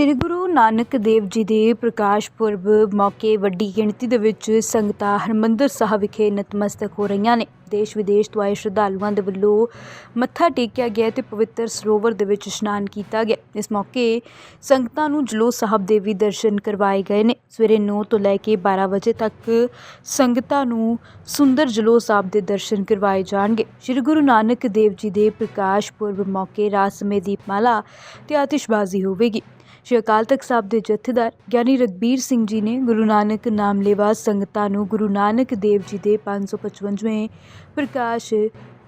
ਸ੍ਰੀ ਗੁਰੂ ਨਾਨਕ ਦੇਵ ਜੀ ਦੇ ਪ੍ਰਕਾਸ਼ ਪੁਰਬ ਮੌਕੇ ਵੱਡੀ ਗਿਣਤੀ ਦੇ ਵਿੱਚ ਸੰਗਤਾਂ ਹਰਿਮੰਦਰ ਸਾਹਿਬ ਵਿਖੇ ਨਤਮਸਤਕ ਹੋ ਰਹੀਆਂ ਨੇ। ਦੇਸ਼ ਵਿਦੇਸ਼ ਤੋਂ ਆਏ ਸ਼ਰਧਾਲੂਆਂ ਦੇ ਵੱਲੋਂ ਮੱਥਾ ਟੇਕਿਆ ਗਿਆ ਤੇ ਪਵਿੱਤਰ ਸਰੋਵਰ ਦੇ ਵਿੱਚ ਇਸ਼ਨਾਨ ਕੀਤਾ ਗਿਆ। ਇਸ ਮੌਕੇ ਸੰਗਤਾਂ ਨੂੰ ਜਲੋ ਸਾਹਿਬ ਦੇ ਵੀ ਦਰਸ਼ਨ ਕਰਵਾਏ ਗਏ ਨੇ। ਸਵੇਰੇ 9 ਤੋਂ ਲੈ ਕੇ 12 ਵਜੇ ਤੱਕ ਸੰਗਤਾਂ ਨੂੰ ਸੁੰਦਰ ਜਲੋ ਸਾਹਿਬ ਦੇ ਦਰਸ਼ਨ ਕਰਵਾਏ ਜਾਣਗੇ। ਸ੍ਰੀ ਗੁਰੂ ਨਾਨਕ ਦੇਵ ਜੀ ਦੇ ਪ੍ਰਕਾਸ਼ ਪੁਰਬ ਮੌਕੇ ਰਾਤ ਸਮੇਂ ਦੀਪਮਾਲਾ ਤੇ ਆਤਿਸ਼ਬਾਜ਼ੀ ਹੋਵੇਗੀ। ਸ਼੍ਰੀ ਅਕਾਲ ਤਖਤ ਸਾਹਿਬ ਦੇ ਜਥੇਦਾਰ ਗਿਆਨੀ ਰਗਬੀਰ ਸਿੰਘ ਜੀ ਨੇ ਗੁਰੂ ਨਾਨਕ ਨਾਮ ਲੈਵਾ ਸੰਗਤਾਂ ਨੂੰ ਗੁਰੂ ਨਾਨਕ ਦੇਵ ਜੀ ਦੇ 555ਵੇਂ ਪ੍ਰਕਾਸ਼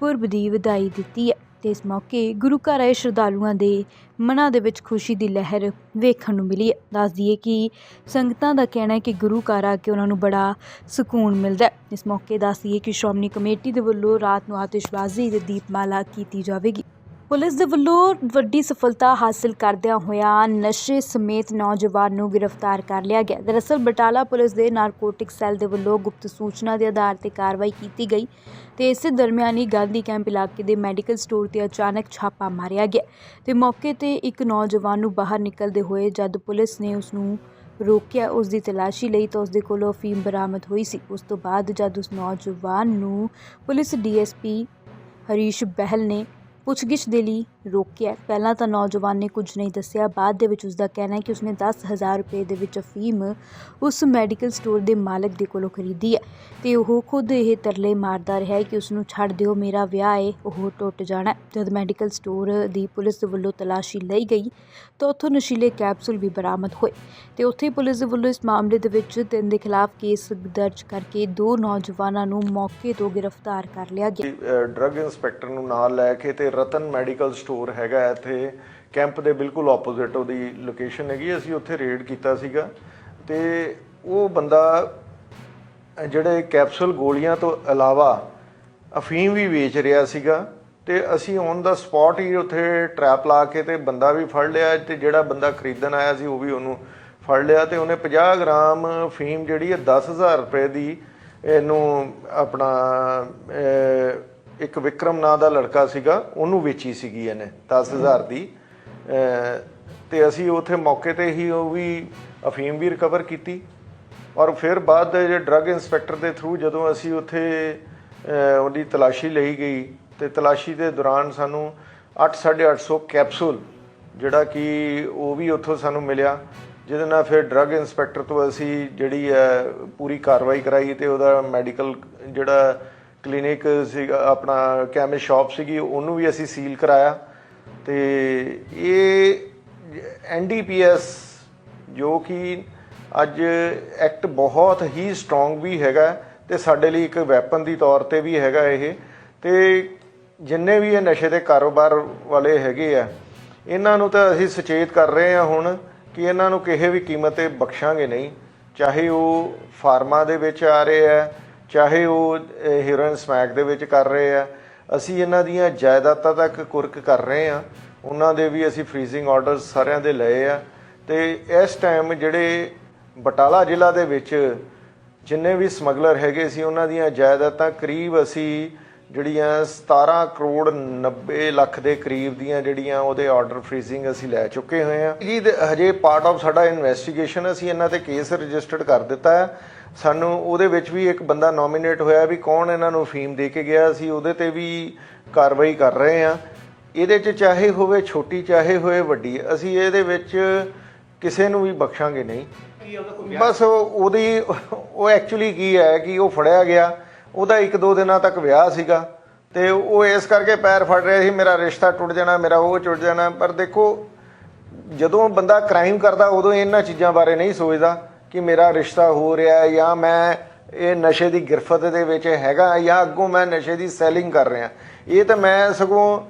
ਪੁਰਬ ਦੀ ਵਧਾਈ ਦਿੱਤੀ ਹੈ ਤੇ ਇਸ ਮੌਕੇ ਗੁਰੂ ਘਰ ਆਏ ਸ਼ਰਧਾਲੂਆਂ ਦੇ ਮਨਾਂ ਦੇ ਵਿੱਚ ਖੁਸ਼ੀ ਦੀ ਲਹਿਰ ਵੇਖਣ ਨੂੰ ਮਿਲੀ ਹੈ। ਦੱਸ ਦਈਏ ਕਿ ਸੰਗਤਾਂ ਦਾ ਕਹਿਣਾ ਹੈ ਕਿ ਗੁਰੂ ਘਰ ਆ ਕੇ ਉਹਨਾਂ ਨੂੰ ਬੜਾ ਸਕੂਨ ਮਿਲਦਾ ਹੈ। ਇਸ ਮੌਕੇ ਦੱਸ ਦਈਏ ਕਿ ਸ਼੍ਰੋਮਣੀ ਕਮੇਟੀ ਦੇ ਵੱਲੋਂ ਰਾਤ ਨੂੰ ਆਤਿਸ਼ਬਾਜ਼ੀ ਤੇ ਦੀਪਮਾਲਾ ਕੀਤੀ ਜਾਵੇਗੀ। ਪੁਲਿਸ ਦੇ ਵੱਲੋਂ ਵੱਡੀ ਸਫਲਤਾ ਹਾਸਲ ਕਰਦਿਆਂ ਹੋਇਆ ਨਸ਼ੇ ਸਮੇਤ ਨੌਜਵਾਨ ਨੂੰ ਗ੍ਰਿਫਤਾਰ ਕਰ ਲਿਆ ਗਿਆ। ਦਰਅਸਲ, ਬਟਾਲਾ ਪੁਲਿਸ ਦੇ ਨਾਰਕੋਟਿਕ ਸੈੱਲ ਦੇ ਵੱਲੋਂ ਗੁਪਤ ਸੂਚਨਾ ਦੇ ਆਧਾਰ ਤੇ ਕਾਰਵਾਈ ਕੀਤੀ ਗਈ ਤੇ ਇਸੇ ਦਰਮਿਆਨ ਹੀ ਗਾਂਧੀ ਕੈਂਪ ਇਲਾਕੇ ਦੇ ਮੈਡੀਕਲ ਸਟੋਰ ਤੇ ਅਚਾਨਕ ਛਾਪਾ ਮਾਰਿਆ ਗਿਆ ਤੇ ਮੌਕੇ ਤੇ ਇੱਕ ਨੌਜਵਾਨ ਨੂੰ ਬਾਹਰ ਨਿਕਲਦੇ ਹੋਏ ਜਦ ਪੁਲਿਸ ਨੇ ਉਸ ਨੂੰ ਰੋਕਿਆ ਉਸ ਦੀ ਤਲਾਸ਼ੀ ਲਈ ਤਾਂ ਉਸ ਦੇ ਕੋਲੋਂ ਫੀਮ ਬਰਾਮਦ ਹੋਈ ਸੀ। ਉਸ ਤੋਂ ਬਾਅਦ ਜਦ ਉਸ ਨੌਜਵਾਨ ਨੂੰ ਪੁਲਿਸ ਡੀਐਸਪੀ ਹਰੀਸ਼ ਬਹਿਲ ਨੇ ਪੁੱਛਗਿੱਛ ਦੇ ਲਈ ਰੋਕਿਆ। ਪਹਿਲਾਂ ਤਾਂ ਨੌਜਵਾਨ ਨੇ ਕੁਝ ਨਹੀਂ ਦੱਸਿਆ। ਬਾਅਦ ਦੇ ਵਿੱਚ ਉਸ ਦਾ ਕਹਿਣਾ ਹੈ ਕਿ ਉਸਨੇ 10000 ਰੁਪਏ ਦੇ ਵਿੱਚ ਅਫੀਮ ਉਸ ਮੈਡੀਕਲ ਸਟੋਰ ਦੇ ਮਾਲਕ ਦੇ ਕੋਲੋਂ ਖਰੀਦੀ ਹੈ ਤੇ ਉਹ ਖੁਦ ਇਹ ਤਰਲੇ ਮਾਰਦਾ ਰਿਹਾ ਕਿ ਉਸ ਨੂੰ ਛੱਡ ਦਿਓ, ਮੇਰਾ ਵਿਆਹ ਹੈ ਉਹ ਟੁੱਟ ਜਾਣਾ ਜਦ ਮੈਡੀਕਲ ਸਟੋਰ ਦੀ ਪੁਲਿਸ ਦੇ ਵੱਲੋਂ ਤਲਾਸ਼ੀ ਲਈ ਗਈ ਤਾਂ ਉੱਥੋਂ ਨਸ਼ੀਲੇ ਕੈਪਸੂਲ ਵੀ ਬਰਾਮਦ ਹੋਏ ਤੇ ਉੱਥੇ ਪੁਲਿਸ ਦੇ ਵੱਲੋਂ ਇਸ ਮਾਮਲੇ ਦੇ ਵਿੱਚ ਤਿੰਨ ਦੇ ਖਿਲਾਫ ਕੇਸ ਦਰਜ ਕਰਕੇ ਦੋ ਨੌਜਵਾਨਾਂ ਨੂੰ ਮੌਕੇ ਤੋਂ ਗ੍ਰਿਫਤਾਰ ਕਰ ਲਿਆ ਗਿਆ। ਡਰੱਗ ਇੰਸਪੈਕਟਰ ਨੂੰ ਨਾਲ ਲੈ ਕੇ ਤੇ ਰਤਨ ਮੈਡੀਕਲ ਸਟੋਰ ਹੈਗਾ ਇੱਥੇ, ਕੈਂਪ ਦੇ ਬਿਲਕੁਲ ਆਪੋਜ਼ਿਟ ਉਹਦੀ ਲੋਕੇਸ਼ਨ ਹੈਗੀ ਅਸੀਂ ਉੱਥੇ ਰੇਡ ਕੀਤਾ ਸੀਗਾ। ਤੇ ਉਹ ਬੰਦਾ, ਜਿਹੜੇ ਕੈਪਸੂਲ ਗੋਲੀਆਂ ਤੋਂ ਇਲਾਵਾ ਅਫੀਮ ਵੀ ਵੇਚ ਰਿਹਾ ਸੀਗਾ ਤੇ ਅਸੀਂ ਔਨ ਦਾ ਸਪੌਟ ਹੀ ਉੱਥੇ ਟਰੈਪ ਲਾ ਕੇ ਤੇ ਬੰਦਾ ਵੀ ਫੜ ਲਿਆ ਤੇ ਜਿਹੜਾ ਬੰਦਾ ਖਰੀਦਣ ਆਇਆ ਸੀ ਉਹ ਵੀ ਉਹਨੂੰ ਫੜ ਲਿਆ ਤੇ ਉਹਨੇ 50 ਗ੍ਰਾਮ ਫੀਮ ਜਿਹੜੀ ਹੈ 10000 ਰੁਪਏ ਦੀ ਇਹਨੂੰ ਆਪਣਾ ਇੱਕ ਵਿਕਰਮ ਨਾਂ ਦਾ ਲੜਕਾ ਸੀਗਾ ਉਹਨੂੰ ਵੇਚੀ ਸੀਗੀ ਇਹਨੇ 10000 ਦੀ। ਤੇ ਅਸੀਂ ਉੱਥੇ ਮੌਕੇ ਤੇ ਹੀ ਉਹ ਵੀ ਅਫੀਮ ਵੀ ਰਿਕਵਰ ਕੀਤੀ। ਔਰ ਫਿਰ ਬਾਅਦ ਦੇ ਜੇ ਡਰੱਗ ਇੰਸਪੈਕਟਰ ਦੇ ਥਰੂ ਜਦੋਂ ਅਸੀਂ ਉੱਥੇ ਉਹਦੀ ਤਲਾਸ਼ੀ ਲਈ ਗਈ ਤੇ ਤਲਾਸ਼ੀ ਦੇ ਦੌਰਾਨ ਸਾਨੂੰ 8-850 ਕੈਪਸੂਲ ਜਿਹੜਾ ਕਿ ਉਹ ਵੀ ਉੱਥੋਂ ਸਾਨੂੰ ਮਿਲਿਆ ਜਿਹਦੇ ਨਾਲ ਫਿਰ ਡਰੱਗ ਇੰਸਪੈਕਟਰ ਤੋਂ ਅਸੀਂ ਜਿਹੜੀ ਹੈ ਪੂਰੀ ਕਾਰਵਾਈ ਕਰਾਈ ਤੇ ਉਹਦਾ ਮੈਡੀਕਲ ਜਿਹੜਾ ਕਲੀਨਿਕ ਸੀਗਾ, ਆਪਣਾ ਕੈਮਿਸਟ ਸ਼ਾਪ ਸੀਗੀ, ਉਹਨੂੰ ਵੀ ਅਸੀਂ ਸੀਲ ਕਰਾਇਆ। ਤੇ ਇਹ ਐਨਡੀਪੀਐਸ ਜੋ ਕਿ ਅੱਜ ਐਕਟ ਬਹੁਤ ਹੀ ਸਟਰੋਂਗ ਵੀ ਹੈਗਾ ਤੇ ਸਾਡੇ ਲਈ ਇੱਕ ਵੈਪਨ ਦੀ ਤੌਰ ਤੇ ਵੀ ਹੈਗਾ ਇਹ। ਤੇ ਜਿੰਨੇ ਵੀ ਇਹ ਨਸ਼ੇ ਦੇ ਕਾਰੋਬਾਰ ਵਾਲੇ ਹੈਗੇ ਆ, ਇਹਨਾਂ ਨੂੰ ਤਾਂ ਅਸੀਂ ਸੁਚੇਤ ਕਰ ਰਹੇ ਹਾਂ ਹੁਣ ਕਿ ਇਹਨਾਂ ਨੂੰ ਕਿਸੇ ਵੀ ਕੀਮਤ ਤੇ ਬਖਸ਼ਾਂਗੇ ਨਹੀਂ। ਚਾਹੇ ਉਹ ਫਾਰਮਾ ਦੇ ਵਿੱਚ ਆ ਰਹੇ ਆ ਚਾਹੇ ਉਹ ਹੀਰੋਇਨ ਸਮੈਕ ਦੇ ਵਿੱਚ ਕਰ ਰਹੇ ਆ, ਅਸੀਂ ਇਹਨਾਂ ਦੀਆਂ ਜਾਇਦਾਦਾਂ ਤੱਕ ਕੁਰਕ ਕਰ ਰਹੇ ਆ। ਉਹਨਾਂ ਦੇ ਵੀ ਅਸੀਂ ਫ੍ਰੀਜ਼ਿੰਗ ਆਰਡਰਸ ਸਾਰਿਆਂ ਦੇ ਲਏ ਆ। ਤੇ ਇਸ ਟਾਈਮ ਜਿਹੜੇ ਬਟਾਲਾ ਜ਼ਿਲ੍ਹਾ ਦੇ ਵਿੱਚ ਜਿੰਨੇ ਵੀ ਸਮਗਲਰ ਹੈਗੇ ਸੀ, ਉਹਨਾਂ ਦੀਆਂ ਜਾਇਦਾਦਾਂ ਕਰੀਬ ਅਸੀਂ ਜਿਹੜੀਆਂ 17 ਕਰੋੜ 90 ਲੱਖ ਦੇ ਕਰੀਬ ਦੀਆਂ ਜਿਹੜੀਆਂ ਉਹਦੇ ਆਰਡਰ ਫ੍ਰੀਜ਼ਿੰਗ ਅਸੀਂ ਲੈ ਚੁੱਕੇ ਹੋਏ ਆ ਜੀ ਹਜੇ ਪਾਰਟ ਆਫ ਸਾਡਾ ਇਨਵੈਸਟੀਗੇਸ਼ਨ ਅਸੀਂ ਇਹਨਾਂ ਤੇ ਕੇਸ ਰਜਿਸਟਰਡ ਕਰ ਦਿੱਤਾ ਹੈ। ਸਾਨੂੰ ਉਹਦੇ ਵਿੱਚ ਵੀ ਇੱਕ ਬੰਦਾ ਨੋਮੀਨੇਟ ਹੋਇਆ ਵੀ ਕੌਣ ਇਹਨਾਂ ਨੂੰ ਫੀਮ ਦੇ ਕੇ ਗਿਆ ਅਸੀਂ ਉਹਦੇ ਤੇ ਵੀ ਕਾਰਵਾਈ ਕਰ ਰਹੇ ਆ ਇਹਦੇ 'ਚ ਚਾਹੇ ਹੋਵੇ ਛੋਟੀ ਚਾਹੇ ਹੋਵੇ ਵੱਡੀ ਅਸੀਂ ਇਹਦੇ ਵਿੱਚ ਕਿਸੇ ਨੂੰ ਵੀ ਬਖਸ਼ਾਂਗੇ ਨਹੀਂ। ਬਸ ਉਹ- ਉਹਦੀ ਉਹ ਐਕਚੁਅਲੀ ਕੀ ਹੈ ਕਿ ਉਹ ਫੜਿਆ ਗਿਆ। ਉਹਦਾ ਇੱਕ ਦੋ ਦਿਨਾਂ ਤੱਕ ਵਿਆਹ ਸੀਗਾ ਤੇ ਉਹ ਇਸ ਕਰਕੇ ਪੈਰ ਫੜ ਰਿਹਾ ਸੀ, ਮੇਰਾ ਰਿਸ਼ਤਾ ਟੁੱਟ ਜਾਣਾ, ਮੇਰਾ ਉਹ ਟੁੱਟ ਜਾਣਾ। ਪਰ ਦੇਖੋ, ਜਦੋਂ ਬੰਦਾ ਕ੍ਰਾਈਮ ਕਰਦਾ, ਉਦੋਂ ਇਹਨਾਂ ਚੀਜ਼ਾਂ ਬਾਰੇ ਨਹੀਂ ਸੋਚਦਾ ਕਿ ਮੇਰਾ ਰਿਸ਼ਤਾ ਹੋ ਰਿਹਾ ਹੈ ਜਾਂ ਮੈਂ ਇਹ ਨਸ਼ੇ ਦੀ ਗਿਰਫਤ ਦੇ ਵਿੱਚ ਹੈਗਾ ਜਾਂ ਅੱਗੋਂ ਮੈਂ ਨਸ਼ੇ ਦੀ ਸੈਲਿੰਗ ਕਰ ਰਿਹਾ। ਇਹ ਤਾਂ ਮੈਂ ਸਗੋਂ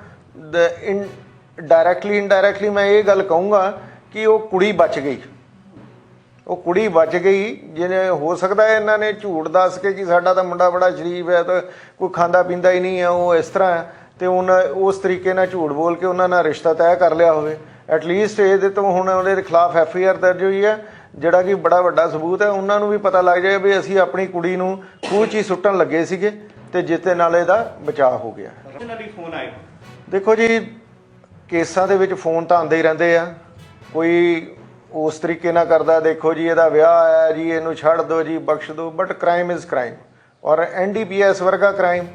ਡਾਇਰੈਕਟਲੀ ਇਨਡਾਇਰੈਕਟਲੀ ਮੈਂ ਇਹ ਗੱਲ ਕਹੂੰਗਾ ਕਿ ਉਹ ਕੁੜੀ ਬਚ ਗਈ। ਉਹ ਕੁੜੀ ਬਚ ਗਈ ਜਿਹਨੇ ਹੋ ਸਕਦਾ ਹੈ ਇਹਨਾਂ ਨੇ ਝੂਠ ਦੱਸ ਕੇ ਕਿ ਸਾਡਾ ਤਾਂ ਮੁੰਡਾ ਬੜਾ ਸ਼ਰੀਫ ਹੈ ਤਾਂ ਕੋਈ ਖਾਂਦਾ ਪੀਂਦਾ ਹੀ ਨਹੀਂ ਹੈ ਉਹ ਇਸ ਤਰ੍ਹਾਂ ਤੇ ਉਹਨਾਂ ਉਸ ਤਰੀਕੇ ਨਾਲ ਝੂਠ ਬੋਲ ਕੇ ਉਹਨਾਂ ਨਾਲ ਰਿਸ਼ਤਾ ਤੈਅ ਕਰ ਲਿਆ ਹੋਵੇ। ਐਟਲੀਸਟ ਇਹਦੇ ਤੋਂ ਹੁਣ ਉਹਦੇ ਖਿਲਾਫ ਐਫ ਆਈ ਆਰ ਦਰਜ ਹੋਈ ਹੈ ਜਿਹੜਾ ਕਿ ਬੜਾ ਵੱਡਾ ਸਬੂਤ ਹੈ। ਉਹਨਾਂ ਨੂੰ ਵੀ ਪਤਾ ਲੱਗ ਜਾਏ ਵੀ ਅਸੀਂ ਆਪਣੀ ਕੁੜੀ ਨੂੰ ਖੂਹ 'ਚ ਹੀ ਸੁੱਟਣ ਲੱਗੇ ਸੀਗੇ ਤੇ ਜਿਸ ਦੇ ਨਾਲ ਇਹਦਾ ਬਚਾਅ ਹੋ ਗਿਆ। ਦੇਖੋ ਜੀ ਕੇਸਾਂ ਦੇ ਵਿੱਚ ਫੋਨ ਤਾਂ ਆਉਂਦੇ ਹੀ ਰਹਿੰਦੇ ਆ। ਕੋਈ ਉਸ ਤਰੀਕੇ ਨਾਲ ਕਰਦਾ ਦੇਖੋ ਜੀ ਇਹਦਾ ਵਿਆਹ ਆਇਆ ਜੀ ਇਹਨੂੰ ਛੱਡ ਦਿਓ ਜੀ ਬਖਸ਼ ਦਿਓ ਬਟ ਕ੍ਰਾਈਮ ਇਜ਼ ਕ੍ਰਾਈਮ ਔਰ ਐਨਡੀਪੀਐਸ ਵਰਗਾ ਕ੍ਰਾਈਮ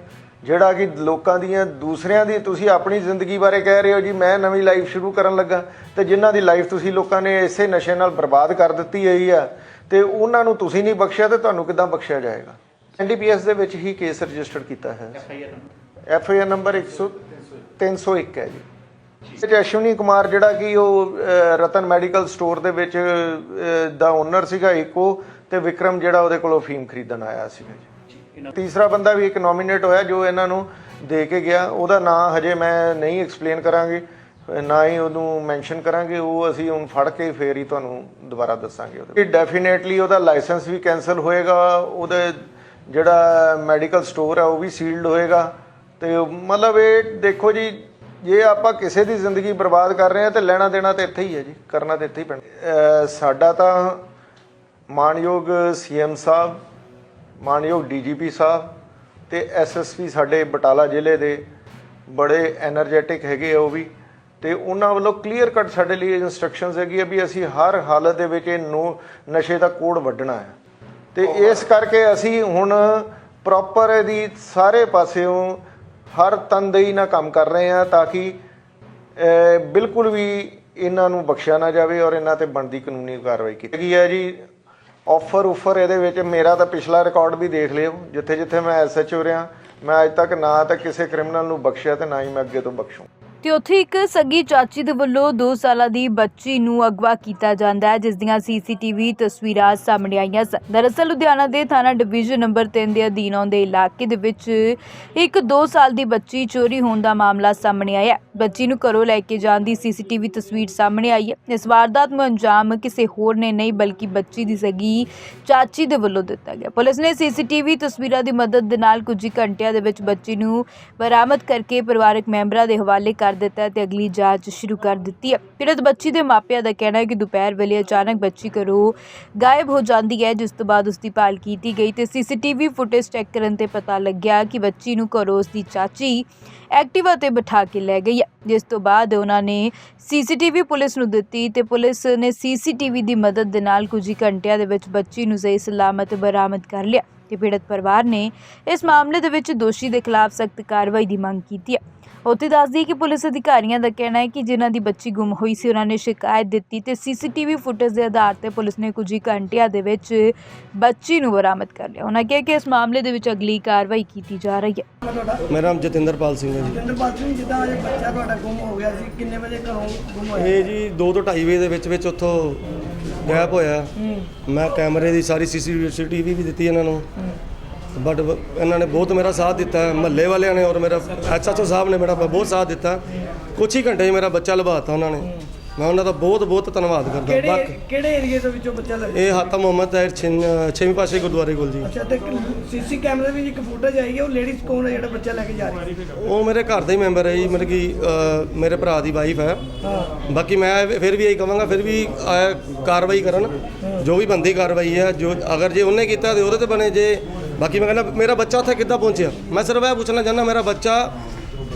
ਜਿਹੜਾ ਕਿ ਲੋਕਾਂ ਦੀਆਂ ਦੂਸਰਿਆਂ ਦੀ ਤੁਸੀਂ ਆਪਣੀ ਜ਼ਿੰਦਗੀ ਬਾਰੇ ਕਹਿ ਰਹੇ ਹੋ ਜੀ ਮੈਂ ਨਵੀਂ ਲਾਈਫ ਸ਼ੁਰੂ ਕਰਨ ਲੱਗਾ ਤੇ ਜਿਨ੍ਹਾਂ ਦੀ ਲਾਈਫ ਤੁਸੀਂ ਲੋਕਾਂ ਨੇ ਇਸੇ ਨਸ਼ੇ ਨਾਲ ਬਰਬਾਦ ਕਰ ਦਿੱਤੀ ਹੋਈ ਆ ਤੇ ਉਹਨਾਂ ਨੂੰ ਤੁਸੀਂ ਨਹੀਂ ਬਖਸ਼ਿਆ ਤੇ ਤੁਹਾਨੂੰ ਕਿੱਦਾਂ ਬਖਸ਼ਿਆ ਜਾਏਗਾ? ਐਨਡੀਪੀਐਸ ਦੇ ਵਿੱਚ ਹੀ ਕੇਸ ਰਜਿਸਟਰ ਕੀਤਾ ਹੈ। F I R number. 100 301 ਹੈ ਜੀ। ਤੇ ਅਸ਼ਵਨੀ ਕੁਮਾਰ ਜਿਹੜਾ ਕਿ ਉਹ ਰਤਨ ਮੈਡੀਕਲ ਸਟੋਰ ਦੇ ਵਿੱਚ ਦਾ ਓਨਰ ਸੀਗਾ ਇੱਕ ਉਹ, ਤੇ ਵਿਕਰਮ ਜਿਹੜਾ ਉਹਦੇ ਕੋਲੋਂ ਫੀਮ ਖਰੀਦਣ ਆਇਆ ਸੀਗਾ ਜੀ। ਤੀਸਰਾ ਬੰਦਾ ਵੀ ਇੱਕ ਨੋਮੀਨੇਟ ਹੋਇਆ ਜੋ ਇਹਨਾਂ ਨੂੰ ਦੇ ਕੇ ਗਿਆ। ਉਹਦਾ ਨਾਂ ਹਜੇ ਮੈਂ ਨਹੀਂ ਐਕਸਪਲੇਨ ਕਰਾਂਗੇ, ਨਾ ਹੀ ਉਹਨੂੰ ਮੈਂਸ਼ਨ ਕਰਾਂਗੇ। ਉਹ ਅਸੀਂ ਹੁਣ ਫੜ ਕੇ ਫੇਰ ਹੀ ਤੁਹਾਨੂੰ ਦੁਬਾਰਾ ਦੱਸਾਂਗੇ ਉਹਦੇ ਡੈਫੀਨੇਟਲੀ ਉਹਦਾ ਲਾਇਸੈਂਸ ਵੀ ਕੈਨਸਲ ਹੋਏਗਾ। ਉਹਦੇ ਜਿਹੜਾ ਮੈਡੀਕਲ ਸਟੋਰ ਹੈ ਉਹ ਵੀ ਸੀਲਡ ਹੋਏਗਾ। ਤੇ ਮਤਲਬ ਇਹ ਦੇਖੋ ਜੀ ਜੇ ਆਪਾਂ ਕਿਸੇ ਦੀ ਜ਼ਿੰਦਗੀ ਬਰਬਾਦ ਕਰ ਰਹੇ ਆ ਤੇ ਲੈਣਾ ਦੇਣਾ ਤੇ ਇੱਥੇ ਹੀ ਹੈ ਜੀ, ਕਰਨਾ ਤੇ ਇੱਥੇ ਹੀ ਪੈਣਾ। ਸਾਡਾ ਤਾਂ ਮਾਨਯੋਗ ਸੀਐਮ ਸਾਹਿਬ, ਮਾਨਯੋਗ ਡੀਜੀਪੀ ਸਾਹਿਬ ਤੇ ਐਸਐਸਪੀ ਸਾਡੇ ਬਟਾਲਾ ਜ਼ਿਲ੍ਹੇ ਦੇ ਬੜੇ ਐਨਰਜੈਟਿਕ ਹੈਗੇ ਆ ਉਹ ਵੀ ਤੇ ਉਹਨਾਂ ਵੱਲੋਂ ਕਲੀਅਰ ਕੱਟ ਸਾਡੇ ਲਈ ਇਨਸਟਰਕਸ਼ਨਸ ਹੈਗੀ ਆ ਵੀ ਅਸੀਂ ਹਰ ਹਾਲਤ ਦੇ ਵਿੱਚ ਇਹ ਨੋ ਨਸ਼ੇ ਦਾ ਕੋਡ ਵੱਢਣਾ ਹੈ। ਤੇ ਇਸ ਕਰਕੇ ਅਸੀਂ ਹੁਣ ਪ੍ਰੋਪਰ ਇਹਦੀ ਸਾਰੇ ਪਾਸਿਓਂ ਹਰ ਤਨਦੇਹੀ ਨਾਲ ਕੰਮ ਕਰ ਰਹੇ ਹਾਂ ਤਾਂ ਕਿ ਬਿਲਕੁਲ ਵੀ ਇਹਨਾਂ ਨੂੰ ਬਖਸ਼ਿਆ ਨਾ ਜਾਵੇ ਔਰ ਇਹਨਾਂ ਤੇ ਬਣਦੀ ਕਾਨੂੰਨੀ ਕਾਰਵਾਈ ਕੀਤੀ। ਗਈ ਹੈ ਜੀ ਆਫਰ ਉਫਰ ਇਹਦੇ ਵਿੱਚ ਮੇਰਾ ਤਾਂ ਪਿਛਲਾ ਰਿਕਾਰਡ ਵੀ ਦੇਖ ਲਿਓ ਜਿੱਥੇ ਜਿੱਥੇ ਮੈਂ ਐਸਐਚਓ ਰਿਹਾ, ਮੈਂ ਅੱਜ ਤੱਕ ਨਾ ਤਾਂ ਕਿਸੇ ਕ੍ਰਿਮੀਨਲ ਨੂੰ ਬਖਸ਼ਿਆ ਤੇ ਨਾ ਹੀ ਮੈਂ ਅੱਗੇ ਤੋਂ ਬਖਸ਼ੂੰ। ਤੇ ਉੱਥੇ ਇੱਕ ਸੱਗੀ ਚਾਚੀ ਦੇ ਵੱਲੋਂ 2 ਸਾਲਾਂ ਦੀ ਬੱਚੀ ਨੂੰ ਅਗਵਾ ਕੀਤਾ ਜਾਂਦਾ ਹੈ, ਜਿਸ ਦੀਆਂ ਸੀਸੀਟੀਵੀ ਤਸਵੀਰਾਂ ਸਾਹਮਣੇ ਆਈਆਂ ਸਨ। ਦਰਅਸਲ, ਲੁਧਿਆਣਾ ਦੇ ਥਾਣਾ ਡਿਵੀਜ਼ਨ ਨੰਬਰ 3 ਦੇ ਅਧੀਨ ਆਉਂਦੇ ਇਲਾਕੇ ਦੇ ਵਿੱਚ ਇੱਕ 2 ਸਾਲ ਦੀ ਬੱਚੀ ਚੋਰੀ ਹੋਣ ਦਾ ਮਾਮਲਾ ਸਾਹਮਣੇ ਆਇਆ ਬੱਚੀ ਨੂੰ ਘਰੋਂ ਲੈ ਕੇ ਜਾਣ ਦੀ ਸੀਸੀਟੀਵੀ ਤਸਵੀਰ ਸਾਹਮਣੇ ਆਈ ਹੈ। ਇਸ ਵਾਰਦਾਤ ਨੂੰ ਅੰਜਾਮ ਕਿਸੇ ਹੋਰ ਨੇ ਨਹੀਂ, ਬਲਕਿ ਬੱਚੀ ਦੀ ਸਗੀ ਚਾਚੀ ਦੇ ਵੱਲੋਂ ਦਿੱਤਾ ਗਿਆ। ਪੁਲਿਸ ਨੇ ਸੀਸੀਟੀਵੀ ਤਸਵੀਰਾਂ ਦੀ ਮਦਦ ਦੇ ਨਾਲ ਕੁਝ ਘੰਟਿਆਂ ਦੇ ਵਿੱਚ ਬੱਚੀ ਨੂੰ ਬਰਾਮਦ ਕਰਕੇ ਪਰਿਵਾਰਕ ਮੈਂਬਰਾਂ ਦੇ ਹਵਾਲੇ ਕਰ ਦਿੱਤਾ ਹੈ ਤੇ ਅਗਲੀ ਜਾਂਚ ਸ਼ੁਰੂ ਕਰ ਦਿੱਤੀ ਹੈ। ਪੀੜਤ ਬੱਚੀ ਦੇ ਮਾਪਿਆਂ ਦਾ ਕਹਿਣਾ ਹੈ ਕਿ ਦੁਪਹਿਰ ਵੇਲੇ ਅਚਾਨਕ ਬੱਚੀ ਘਰੋਂ ਗਾਇਬ ਹੋ ਜਾਂਦੀ ਹੈ, ਜਿਸ ਤੋਂ ਬਾਅਦ ਉਸ ਦੀ ਭਾਲ ਕੀਤੀ ਗਈ ਤੇ ਸੀਸੀਟੀਵੀ ਫੁਟੇਜ ਚੈੱਕ ਕਰਨ ਤੇ ਪਤਾ ਲੱਗਿਆ ਕਿ ਬੱਚੀ ਨੂੰ ਘਰੋਂ ਉਸ ਦੀ ਚਾਚੀ ਐਕਟਿਵਾ ਤੇ ਬਿਠਾ ਕੇ ਲੈ ਗਈ ਹੈ, ਜਿਸ ਤੋਂ ਬਾਅਦ ਉਹਨਾਂ ਨੇ ਸੀਸੀਟੀਵੀ ਪੁਲਿਸ ਨੂੰ ਦਿੱਤੀ ਤੇ ਪੁਲਿਸ ਨੇ ਸੀਸੀਟੀਵੀ ਦੀ ਮਦਦ ਦੇ ਨਾਲ ਕੁਝ ਹੀ ਘੰਟਿਆਂ ਦੇ ਵਿੱਚ ਬੱਚੀ ਨੂੰ ਸਹੀ ਸਲਾਮਤ ਬਰਾਮਦ ਕਰ ਲਿਆ। ਤੇ ਪੀੜਤ ਪਰਿਵਾਰ ਨੇ ਇਸ ਮਾਮਲੇ ਦੇ ਵਿੱਚ ਦੋਸ਼ੀ ਦੇ ਖਿਲਾਫ ਸਖਤ ਕਾਰਵਾਈ ਦੀ ਮੰਗ ਕੀਤੀ ਹੈ। ਉੱਥੇ ਦੱਸਦੀ ਕਿ ਪੁਲਿਸ ਅਧਿਕਾਰੀਆਂ ਦਾ ਕਹਿਣਾ ਹੈ ਕਿ ਜਿਨ੍ਹਾਂ ਦੀ ਬੱਚੀ ਗੁੰਮ ਹੋਈ ਸੀ ਉਹਨਾਂ ਨੇ ਸ਼ਿਕਾਇਤ ਦਿੱਤੀ ਤੇ ਸੀਸੀਟੀਵੀ ਫੁਟੇਜ ਦੇ ਆਧਾਰ ਤੇ ਪੁਲਿਸ ਨੇ ਕੁਝ ਹੀ ਘੰਟਿਆਂ ਦੇ ਵਿੱਚ ਬੱਚੀ ਨੂੰ ਬਰਾਮਦ ਕਰ ਲਿਆ। ਉਹਨਾਂ ਕਿਹਾ ਕਿ ਇਸ ਮਾਮਲੇ ਦੇ ਵਿੱਚ ਅਗਲੀ ਕਾਰਵਾਈ ਕੀਤੀ ਜਾ ਰਹੀ ਹੈ। ਮੇਰਾ ਨਾਮ ਜਤਿੰਦਰਪਾਲ ਸਿੰਘ ਹੈ ਜੀ। ਜਿੰਦਰਪਾਲ ਸਿੰਘ ਜਿੱਦਾਂ ਅਜੇ ਬੱਚਾ ਤੁਹਾਡਾ ਗੁੰਮ ਹੋ ਗਿਆ ਸੀ ਕਿੰਨੇ ਵਜੇ ਘਰੋਂ ਗੁੰਮ ਹੋਇਆ? ਇਹ ਜੀ 2 ਤੋਂ 2.5 ਵਜੇ ਦੇ ਵਿੱਚ ਵਿੱਚ ਉੱਥੋਂ ਗਾਇਬ ਹੋਇਆ। ਮੈਂ ਕੈਮਰੇ ਦੀ ਸਾਰੀ ਸੀਸੀਟੀਵੀ ਵੀ ਦਿੱਤੀ ਇਹਨਾਂ ਨੂੰ। ਬਟ ਇਹਨਾਂ ਨੇ ਬਹੁਤ ਮੇਰਾ ਸਾਥ ਦਿੱਤਾ। ਮਹੱਲੇ ਵਾਲਿਆਂ ਨੇ ਔਰ ਮੇਰਾ ਐਸਐਚਓ ਸਾਹਿਬ ਨੇ ਮੇਰਾ ਬਹੁਤ ਸਾਥ ਦਿੱਤਾ। ਕੁਛ ਹੀ ਘੰਟੇ 'ਚ ਮੇਰਾ ਬੱਚਾ ਲਵਾਤਾ ਉਹਨਾਂ ਨੇ। ਮੈਂ ਉਹਨਾਂ ਦਾ ਬਹੁਤ ਬਹੁਤ ਧੰਨਵਾਦ ਕਰਦਾ ਕਿਹੜੇ ਬਾਕੀ ਕਿਹੜੇ ਏਰੀਏ ਦੇ ਵਿੱਚੋਂ ਬੱਚਾ ਲੱਗਾ ਇਹ ਹਾਤਾ ਮੁਹੰਮਦ ਤਾਹਿਰ ਛਿੰਨ ਛੇਵੀਂ ਪਾਸੇ ਗੁਰਦੁਆਰੇ ਕੋਲ ਜੀ। ਅੱਛਾ ਤੇ ਸੀਸੀ ਕੈਮਰੇ ਵਿੱਚ ਇੱਕ ਫੁਟੇਜ ਆਈ ਹੈ ਉਹ ਲੇਡੀਜ਼ ਕੌਣ ਹੈ ਜਿਹੜਾ ਬੱਚਾ ਲੈ ਕੇ ਜਾ ਰਹੀ? ਹੈ ਉਹ ਮੇਰੇ ਘਰ ਦਾ ਹੀ ਮੈਂਬਰ ਹੈ ਜੀ ਮਤਲਬ ਕਿ ਅ, ਮੇਰੇ ਭਰਾ ਦੀ ਵਾਈਫ ਹੈ ਹਾਂ। ਬਾਕੀ ਮੈਂ ਫਿਰ ਵੀ ਇਹੀ ਕਹਾਂਗਾ ਫਿਰ ਵੀ ਕਾਰਵਾਈ ਕਰਨ ਜੋ ਵੀ ਬੰਦੀ ਕਾਰਵਾਈ ਹੈ ਜੋ ਅਗਰ ਜੇ ਉਹਨੇ ਕੀਤਾ ਤੇ ਉਹਦੇ ਤੇ ਬਣੇ ਜੇ। ਬਾਕੀ ਮੈਂ ਕਹਿੰਦਾ ਮੇਰਾ ਬੱਚਾ ਉੱਥੇ ਕਿੱਦਾਂ ਪਹੁੰਚਿਆ? ਮੈਂ ਸਿਰਫ ਇਹ ਪੁੱਛਣਾ ਚਾਹੁੰਦਾ ਮੇਰਾ ਬੱਚਾ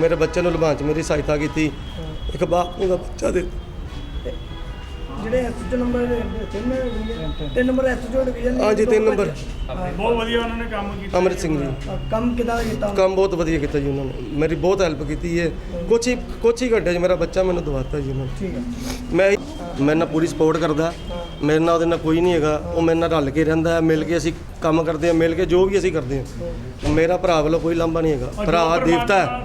ਮੇਰੇ ਬੱਚੇ ਨੂੰ ਲਭਾਉਣ 'ਚ ਮੇਰੀ ਸਹਾਇਤਾ ਕੀਤੀ। ਇੱਕ ਬਾਪ ਨੂੰ ਦਾ ਬੱਚਾ ਦੇ ਜਿਹੜੇ ਐਸਐਚਓ ਨੰਬਰ ਤਿੰਨ ਤਿੰਨ ਨੰਬਰ ਐਸਐਚਓ ਡਿਵੀਜ਼ਨ ਹਾਂਜੀ, ਤਿੰਨ ਨੰਬਰ। ਬਹੁਤ ਵਧੀਆ ਉਹਨਾਂ ਨੇ ਕੰਮ ਕੀਤਾ। ਅਮਰਿਤ ਸਿੰਘ ਜੀ। ਕੰਮ ਕਿਦਾਂ ਕੀਤਾ? ਕੰਮ ਬਹੁਤ ਵਧੀਆ ਕੀਤਾ ਜੀ ਉਹਨਾਂ ਨੇ। ਮੇਰੀ ਬਹੁਤ ਹੈਲਪ ਕੀਤੀ ਹੈ। ਕੁਛ ਹੀ ਕੁਛ ਹੀ ਘੰਟੇ 'ਚ ਮੇਰਾ ਬੱਚਾ ਮੈਨੂੰ ਦਵਾਤਾ ਜੀ ਉਹਨਾਂ ਨੇ। ਮੈਂ ਮੇਰੇ ਨਾਲ ਪੂਰੀ ਸਪੋਰਟ ਕਰਦਾ। ਮੇਰੇ ਨਾਲ ਉਹਦੇ ਨਾਲ ਕੋਈ ਨਹੀਂ ਹੈਗਾ। ਉਹ ਮੇਰੇ ਨਾਲ ਰਲ ਕੇ ਰਹਿੰਦਾ ਹੈ। ਮਿਲ ਕੇ ਅਸੀਂ ਕੰਮ ਕਰਦੇ ਹਾਂ ਮਿਲ ਕੇ ਜੋ ਵੀ ਅਸੀਂ ਕਰਦੇ ਹਾਂ। ਮੇਰਾ ਭਰਾ ਵੱਲੋਂ ਕੋਈ ਲਾਂਭਾ ਨਹੀਂ ਹੈਗਾ। ਭਰਾ ਦੇਵਤਾ ਹੈ।